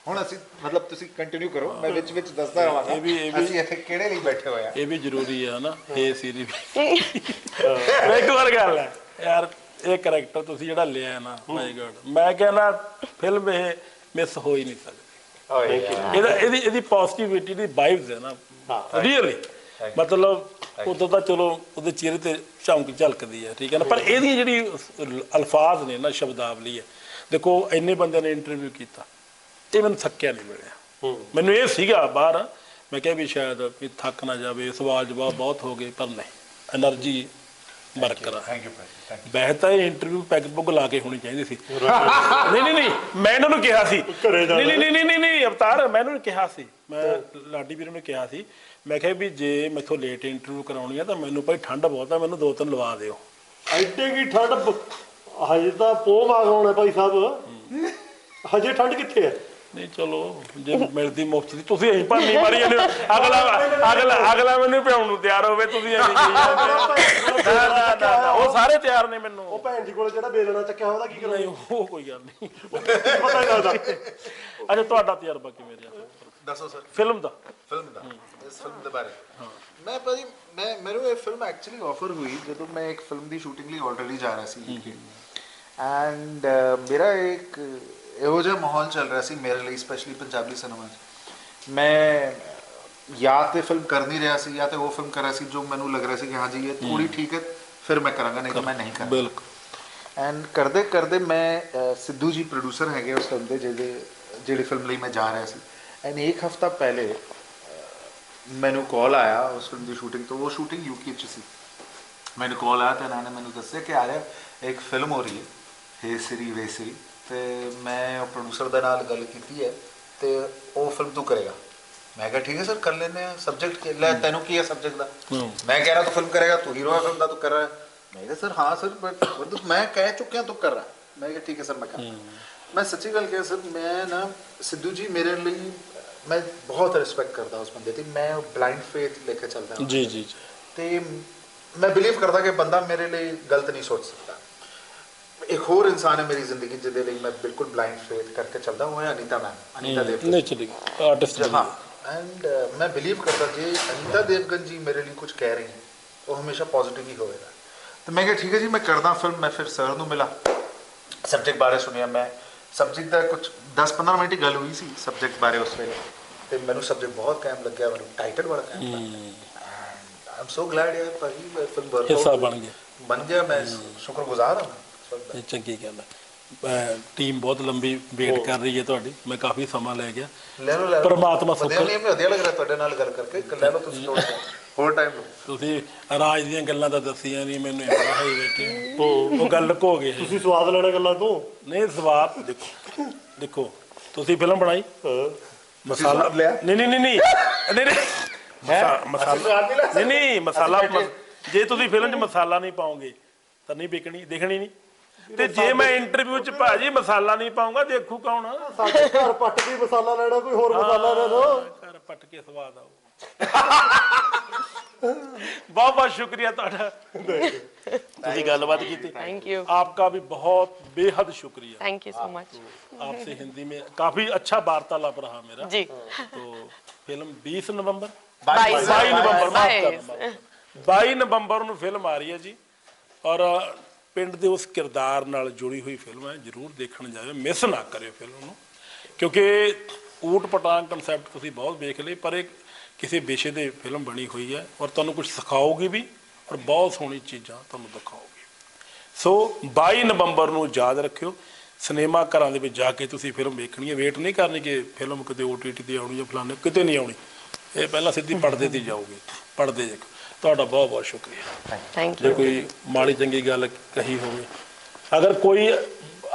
ਹੁਣ ਅਸੀਂ ਮਤਲਬ ਤੁਸੀਂ ਕੰਟੀਨਿਊ ਕਰੋ ਮੈਂ ਵਿੱਚ ਵਿੱਚ ਦੱਸਦਾ ਰਹਾਂਗਾ। ਇਹ ਵੀ- ਇਹ ਵੀ- ਅਸੀਂ ਇੱਥੇ ਕਿਹੜੇ ਲਈ ਬੈਠੇ ਹੋਏ ਆ? ਇਹ ਵੀ ਜ਼ਰੂਰੀ ਹੈ ਨਾ ਇਹ ਸੀਰੀ ਮੈਂ ਇੱਕ ਵਾਰ ਗੱਲ ਹੈ। ਯਾਰ ਇਹ ਕਰੈਕਟਰ ਤੁਸੀਂ ਜਿਹੜਾ ਲਿਆ ਨਾ ਮਾਈ ਗॉड ਮੈਂ ਕਹਿੰਦਾ ਫਿਲਮ ਇਹ ਮਿਸ ਹੋ ਹੀ ਨਹੀਂ ਸਕਦੀ। ਇਹਦਾ ਇਹਦੀ ਇਹਦੀ ਪੋਜ਼ਿਟਿਵਿਟੀ ਦੀ ਵਾਈਬਸ ਹੈ ਨਾ। ਹਾਂ ਰੀਅਲੀ ਮਤਲਬ ਉਦੋਂ ਤਾਂ ਚਲੋ ਉਹਦੇ ਚਿਹਰੇ ਤੇ ਚਮਕ ਝਲਕਦੀ ਹੈ ਠੀਕ ਹੈ ਨਾ? ਪਰ ਇਹਦੀ ਜਿਹੜੀ ਅਲਫਾਜ਼ ਨੇ ਨਾ ਸ਼ਬਦਾਵਲੀ ਹੈ ਦੇਖੋ ਇੰਨੇ ਬੰਦਿਆਂ ਨੇ ਇੰਟਰਵਿਊ ਕੀਤਾ ਤੇ ਮੈਨੂੰ ਥੱਕਿਆ ਨਹੀਂ ਮਿਲਿਆ। ਮੈਨੂੰ ਇਹ ਸੀਗਾ ਬਾਹਰ ਮੈਂ ਕਿਹਾ ਵੀ ਸ਼ਾਇਦ ਵੀ ਥੱਕ ਨਾ ਜਾਵੇ ਸਵਾਲ ਜਵਾਬ ਬਹੁਤ ਹੋ ਗਏ ਪਰ ਨਹੀਂ। એનર્ਜੀ ਬਰਕਰਾਰ ਥੈਂਕ ਯੂ ਭਾਈ. ਥੈਂਕ ਵੈਸੇ ਤਾਂ ਇਹ ਇੰਟਰਵਿਊ ਪੈਗ ਪੁੱਗ ਲਾ ਕੇ ਹੋਣੀ ਚਾਹੀਦੀ ਸੀ। ਨਹੀਂ ਨਹੀਂ ਨਹੀਂ ਮੈਂ ਇਹਨਾਂ ਨੂੰ ਕਿਹਾ ਸੀ। ਨਹੀਂ ਨਹੀਂ ਨਹੀਂ ਨਹੀਂ ਨਹੀਂ ਅਵਤਾਰ ਮੈਂ ਇਹਨਾਂ ਨੂੰ ਕਿਹਾ ਸੀ। ਮੈਂ ਲਾਡੀ ਵੀਰ ਨੂੰ ਕਿਹਾ ਸੀ। ਮੈਂ ਕਿਹਾ ਵੀ ਜੇ ਮੈਥੋਂ ਲੇਟ ਇੰਟਰਵਿਊ ਕਰਾਉਣੀ ਆ ਤਾਂ ਮੈਨੂੰ ਭਾਈ ਠੰਡ ਬਹੁਤ ਆ ਮੈਨੂੰ ਦੋ ਤਿੰਨ ਲਵਾ ਦਿਓ। ਐਡੇ ਕੀ ਠੰਡ ਹਜੇ ਤਾਂ ਪੋਹ ਮਾਗ ਆਉਣਾ ਭਾਈ ਸਾਹਿਬ। ਹਜੇ ਠੰਡ ਕਿੱਥੇ ਹੈ ਨਹੀਂ ਚਲੋ ਜੇ ਮਿਲਦੀ ਮੁਫਤ ਦੀ ਤੁਸੀਂ ਐਂ ਭਾਨੀ ਮਾਰੀ ਜਾਂਦੇ ਹੋ। ਅਗਲਾ ਅਗਲਾ ਅਗਲਾ ਮੈਨੂੰ ਪਿਆਉਣ ਨੂੰ ਤਿਆਰ ਹੋਵੇ ਤੁਸੀਂ ਐਂ ਕਹੀ ਜਾਂਦੇ ਹੋ। ਨਾ ਨਾ ਨਾ ਨਾ, ਉਹ ਸਾਰੇ ਤਿਆਰ ਨੇ ਮੈਨੂੰ। ਉਹ ਭੈਣ ਜੀ ਕੋਲ ਜਿਹੜਾ ਬੇਲਣਾ ਚੱਕਿਆ ਉਹਦਾ ਕੀ ਨਹੀਂ ਕਰਾਂਗੇ ਉਹ ਕੋਈ ਗੱਲ ਨਹੀਂ। ਪਤਾ ਹੀ ਲੱਗਦਾ? ਅੱਛਾ ਤੁਹਾਡਾ ਤਜਰਬਾ ਕਿਵੇਂ ਰਿਹਾ? ਦੱਸੋ ਸਰ। ਫਿਲਮ ਦਾ? ਫਿਲਮ ਦਾ? ਇਸ ਫਿਲਮ ਦੇ ਬਾਰੇ? ਮੈਂ ਭਾਜੀ ਮੈਂ ਮੈਨੂੰ ਇਹ ਫਿਲਮ ਐਕਚੁਅਲੀ ਆਫਰ ਹੋਈ ਜਦੋਂ ਮੈਂ ਇੱਕ ਫਿਲਮ ਦੀ ਸ਼ੂਟਿੰਗ ਲਈ ਆਲਰੇਡੀ ਜਾ ਰਿਹਾ ਸੀ ਐਂਡ ਮੇਰਾ ਇੱਕ ਇਹੋ ਜਿਹਾ ਮਾਹੌਲ ਚੱਲ ਰਿਹਾ ਸੀ ਮੇਰੇ ਲਈ ਸਪੈਸ਼ਲੀ ਪੰਜਾਬੀ ਸਿਨੇਮਾ 'ਚ। ਮੈਂ ਜਾਂ ਤੇ ਫਿਲਮ ਕਰ ਨਹੀਂ ਰਿਹਾ ਸੀ ਜਾਂ ਤੇ ਉਹ ਫਿਲਮ ਕਰ ਰਿਹਾ ਸੀ ਜੋ ਮੈਨੂੰ ਲੱਗ ਰਿਹਾ ਸੀ ਕਿ ਹਾਂ ਜੀ ਇਹ ਥੋੜੀ ਠੀਕ ਹੈ ਫਿਰ ਮੈਂ ਕਰਾਂਗਾ ਨਹੀਂ ਤਾਂ ਮੈਂ ਨਹੀਂ ਕਰਾਂਗਾ। ਬਿਲਕੁਲ। ਐਂਡ ਕਰਦੇ ਕਰਦੇ ਮੈਂ ਸਿੱਧੂ ਜੀ ਪ੍ਰੋਡਿਊਸਰ ਹੈਗੇ ਉਸ ਟਾਈਮ ਦੇ ਜਿਹਦੇ ਜਿਹੜੀ ਫਿਲਮ ਲਈ ਮੈਂ ਜਾ ਰਿਹਾ ਸੀ। ਐਂਡ ਇੱਕ ਹਫਤਾ ਪਹਿਲੇ ਮੈਨੂੰ ਕਾਲ ਆਇਆ ਉਸ ਫਿਲਮ ਦੀ ਸ਼ੂਟਿੰਗ ਤੋਂ। ਉਹ ਸ਼ੂਟਿੰਗ ਯੂਕੇ ਚ ਸੀ। ਮੈਨੂੰ ਕਾਲ ਆਇਆ ਤੇ ਇਹਨਾਂ ਨੇ ਮੈਨੂੰ ਦੱਸਿਆ ਕਿ ਆ ਰਿਹਾ ਇੱਕ ਫਿਲਮ ਹੋ ਰਹੀ ਹੈ ਹੇ ਸ੍ਰੀ ਵੇ ਸ੍ਰੀ। ਤੇ ਮੈਂ ਉਹ ਪ੍ਰੋਡਿਊਸਰ ਦੇ ਨਾਲ ਗੱਲ ਕੀਤੀ ਹੈ ਤੇ ਉਹ ਫਿਲਮ ਤੂੰ ਕਰੇਗਾ। ਮੈਂ ਕਿਹਾ ਠੀਕ ਹੈ ਸਰ ਕਰ ਲੈਂਦੇ ਆ ਸਬਜੈਕਟ ਲੈ ਤੈਨੂੰ ਕੀ ਹੈ ਸਬਜੈਕਟ ਦਾ। ਮੈਂ ਕਹਿ ਰਹਾ ਤੂੰ ਫਿਲਮ ਕਰੇਗਾ ਤੂੰ ਹੀਰੋ ਹੈ ਫਿਲਮ ਦਾ ਤੂੰ ਕਰ ਰਿਹਾ। ਮੈਂ ਕਿਹਾ ਸਰ ਹਾਂ ਸਰ ਬਟ ਮੈਂ ਕਹਿ ਚੁੱਕਿਆ ਤੂੰ ਕਰ ਰਹਾ ਮੈਂ ਕਿਹਾ ਠੀਕ ਹੈ ਸਰ ਮੈਂ ਕਰ ਮੈਂ ਸੱਚੀ ਗੱਲ ਕਿਹਾ ਸਰ ਮੈਂ ਨਾ ਸਿੱਧੂ ਜੀ ਮੇਰੇ ਲਈ ਮੈਂ ਬਹੁਤ ਰਿਸਪੈਕਟ ਕਰਦਾ ਉਸ ਬੰਦੇ ਦੀ। ਮੈਂ ਬਲਾਈਂਡ ਫੇਥ ਲੈ ਕੇ ਚੱਲਦਾ ਹਾਂ। ਜੀ ਜੀ ਤੇ ਮੈਂ ਬਿਲੀਵ ਕਰਦਾ ਕਿ ਬੰਦਾ ਮੇਰੇ ਲਈ ਗਲਤ ਨਹੀਂ ਸੋਚ ਸਕਦਾ। ਇੱਕ ਹੋਰ ਇਨਸਾਨ ਹੈ ਮੇਰੀ ਜ਼ਿੰਦਗੀ 'ਚ ਜਿਹਦੇ ਲਈ ਮੈਂ ਬਿਲਕੁਲ ਬਲਾਈਂਡ ਫੇਥ ਕਰਕੇ ਚੱਲਦਾ ਉਹ ਹੈ ਅਨੀਤਾ ਮੈਮ ਅਨੀਤਾ ਦੇਵ ਨਹੀਂ ਚਲੀ ਆਰਟਿਸਟ ਹਾਂ ਐਂਡ ਮੈਂ ਬਿਲੀਵ ਕਰਦਾ ਜੇ ਅਨੀਤਾ ਦੇਵਗਨ ਜੀ ਮੇਰੇ ਲਈ ਕੁਝ ਕਹਿ ਰਹੀ ਹੈ ਉਹ ਹਮੇਸ਼ਾ ਪੋਜ਼ਿਟਿਵ ਹੀ ਹੋਵੇਗਾ ਤੇ ਮੈਂ ਕਿਹਾ ਠੀਕ ਹੈ ਜੀ ਮੈਂ ਕਰਦਾ ਫਿਲਮ ਮੈਂ ਫਿਰ ਸਰ ਨੂੰ ਮਿਲਾ। ਸਬਜੈਕਟ ਬਾਰੇ ਸੁਣਿਆ ਮੈਂ। ਸਬਜੈਕਟ ਦਾ ਕੁਝ 10-15 ਮਿੰਟ ਹੀ ਗੱਲ ਹੋਈ ਸੀ ਸਬਜੈਕਟ ਬਾਰੇ ਉਸ ਵੇਲੇ। ਤੇ ਮੈਨੂੰ ਸਬਜੈਕਟ ਬਹੁਤ ਕਾਇਮ ਲੱਗਿਆ ਮੈਨੂੰ ਟਾਈਟਲ ਬੜਾ ਕਾਇਮ ਲੱਗਿਆ। ਆਈ ਐਮ ਸੋ ਗਲੈਡ ਯਾਰ ਭਾਜੀ ਮੈਂ ਫਿਲਮ ਵਰਕ ਹਿੱਸਾ ਬਣ ਗਿਆ। ਬਣ ਗਿਆ ਮੈਂ ਸ਼ੁਕਰਗੁਜ਼ਾਰ ਹਾਂ। ਇਸ ਵਕਤ ਦਾ। ਇਹ ਚੰਗੀ ਗੱਲ ਹੈ। ਟੀਮ ਬਹੁਤ ਲੰਬੀ ਵੇਟ ਕਰ ਰਹੀ ਹੈ ਤੁਹਾਡੀ। ਮੈਂ ਕਾਫੀ ਸਮਾਂ ਲੈ ਗਿਆ। ਲੈ ਲਓ ਲੈ ਲਓ। ਪਰਮਾਤਮਾ ਸੁੱਖ- ਵਧੀਆ ਨਹੀਂ ਮੈਨੂੰ ਵਧੀਆ ਲੱਗ ਰਿਹਾ ਤੁਹਾਡੇ ਨਾਲ ਗੱਲ ਕਰਕੇ। ਲੈ ਲਓ ਤੁਸੀਂ। ਹੋਰ ਟਾਈਮ ਤੁਸੀਂ ਰਾਜ ਦੀਆਂ ਗੱਲਾਂ ਤਾਂ ਦੱਸੀਆਂ ਨਹੀਂ ਮੈਨੂੰ ਇਹ ਬੜਾ ਹੀ ਬੈਠੇ ਉਹ ਗੱਲ ਲੁਕੋ ਗਏ ਤੁਸੀਂ ਸਵਾਦ ਲੈਣਾ ਗੱਲਾਂ ਤੋਂ? ਨਹੀਂ ਸਵਾਦ ਦੇਖੋ। ਦੇਖੋ ਤੁਸੀਂ ਫਿਲਮ ਬਣਾਈ? ਹਾਂ। ਮਸਾਲਾ? ਨਹੀਂ ਨਹੀਂ ਨਹੀਂ ਨਹੀਂ। ਨਹੀਂ ਨਹੀਂ। ਮਸਾ- ਮਸਾਲਾ ਨਹੀਂ ਨਹੀਂ ਮਸਾਲਾ ਜੇ ਤੁਸੀਂ ਫਿਲਮ 'ਚ ਮਸਾਲਾ ਨਹੀਂ ਪਾਓਗੇ ਤਾਂ ਨਹੀਂ ਵਿਕਣੀ ਦੇਖਣੀ ਨਹੀਂ। ਤੇ ਜੇ ਮੈਂ ਇੰਟਰਵਿਊ 'ਚ ਭਾਜੀ ਮਸਾਲਾ ਨਹੀਂ ਪਾਉਂਗਾ ਦੇਖੂ ਕੌਣ ਸਾਡੇ ਘਰ ਪੱਟ ਕੇ ਮਸਾਲਾ ਲੈਣਾ ਕੋਈ ਹੋਰ ਮਸਾਲਾ ਲੈ ਲਓ ਘਰ ਪੱਟ ਕੇ ਸਵਾਦ ਆਊ ਬਹੁਤ ਬਹੁਤ ਸ਼ੁਕਰੀਆ ਤੁਹਾਡਾ ਤੁਸੀਂ ਗੱਲਬਾਤ ਕੀਤੀ थैंक यू आपका भी बहुत बेहद शुक्रिया थैंक यू सो मच आपसे हिंदी में काफी अच्छा वार्तालाप रहा मेरा जी तो फिल्म 20 नवंबर बाईस 22 ਨਵੰਬਰ ਮਾਫ बाईस। ਕਰਨਾ 22 ਨਵੰਬਰ ਨੂੰ ਫਿਲਮ ਆ ਰਹੀ ਹੈ ਜੀ ਔਰ ਪਿੰਡ ਦੇ ਉਸ ਕਿਰਦਾਰ ਨਾਲ ਜੁੜੀ ਹੋਈ ਫਿਲਮ ਹੈ, ਜਰੂਰ ਦੇਖਣ ਜਾਇਓ, ਮਿਸ ਨਾ ਕਰਿਓ ਫਿਲਮ ਨੂੰ, ਕਿਉਂਕਿ ਊਟ ਪਟਾਂਗ ਕਨਸੈਪਟ ਤੁਸੀਂ ਬਹੁਤ ਵੇਖ ਲਏ ਪਰ ਇਹ ਕਿਸੇ ਵਿਸ਼ੇ ਦੇ ਫਿਲਮ ਬਣੀ ਹੋਈ ਹੈ ਔਰ ਤੁਹਾਨੂੰ ਕੁਝ ਸਿਖਾਊਗੀ ਵੀ ਔਰ ਬਹੁਤ ਸੋਹਣੀ ਚੀਜ਼ਾਂ ਤੁਹਾਨੂੰ ਦਿਖਾਊਗੀ। ਸੋ 22 ਨਵੰਬਰ ਨੂੰ ਯਾਦ ਰੱਖਿਓ, ਸਿਨੇਮਾ ਘਰਾਂ ਦੇ ਵਿੱਚ ਜਾ ਕੇ ਤੁਸੀਂ ਫਿਲਮ ਵੇਖਣੀ ਹੈ, ਵੇਟ ਨਹੀਂ ਕਰਨੀ ਕਿ ਫਿਲਮ ਕਿਤੇ OTT ਤੇ ਆਉਣੀ ਜਾਂ ਫਲਾਣੇ, ਕਿਤੇ ਨਹੀਂ ਆਉਣੀ, ਇਹ ਪਹਿਲਾਂ ਸਿੱਧੀ ਪਰਦੇ ਤੇ ਜਾਊਗੀ ਪਰਦੇ ਜੇ ਤੁਹਾਡਾ ਬਹੁਤ ਬਹੁਤ ਸ਼ੁਕਰੀਆ थैंक ਜੇ यू ਕੋਈ ਮਾੜੀ ਚੰਗੀ ਗੱਲ ਕਹੀ ਹੋਵੇ ਅਗਰ ਕੋਈ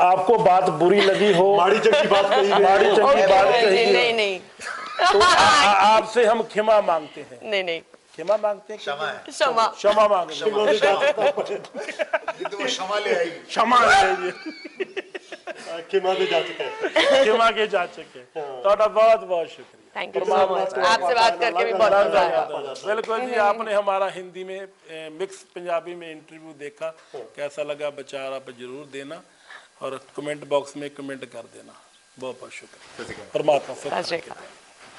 आपको बात बुरी लगी हो ਮਾੜੀ ਚੰਗੀ ਬਾਤ ਕਹੀ ਗਈ माड़ी चंगी बात कही नहीं गई नहीं हो, तो आ- आ- आपसे हम क्षमा मांगते हैं नहीं नहीं क्षमा मांगते हैं क्षमा है क्षमा क्षमा मांगते हैं जिद्द वो क्षमा ले आएगी क्षमा लीजिए ਕਿਮਾਂ ਦੇ ਜੱਜ ਕੇ क्षमा के जा चुके ਤੁਹਾਡਾ ਬਹੁਤ ਬਹੁਤ शुक्रिया थैंक यू सो मच आपसे बात करके भी बहुत मज़ा आया। बिल्कुल जी आपने हमारा हिंदी में मिक्स पंजाबी में इंटरव्यू देखा। कैसा लगा विचार आप ज़रूर देना और कमेंट बॉक्स में कमेंट कर देना। बहुत बहुत शुक्रिया परमात्मा से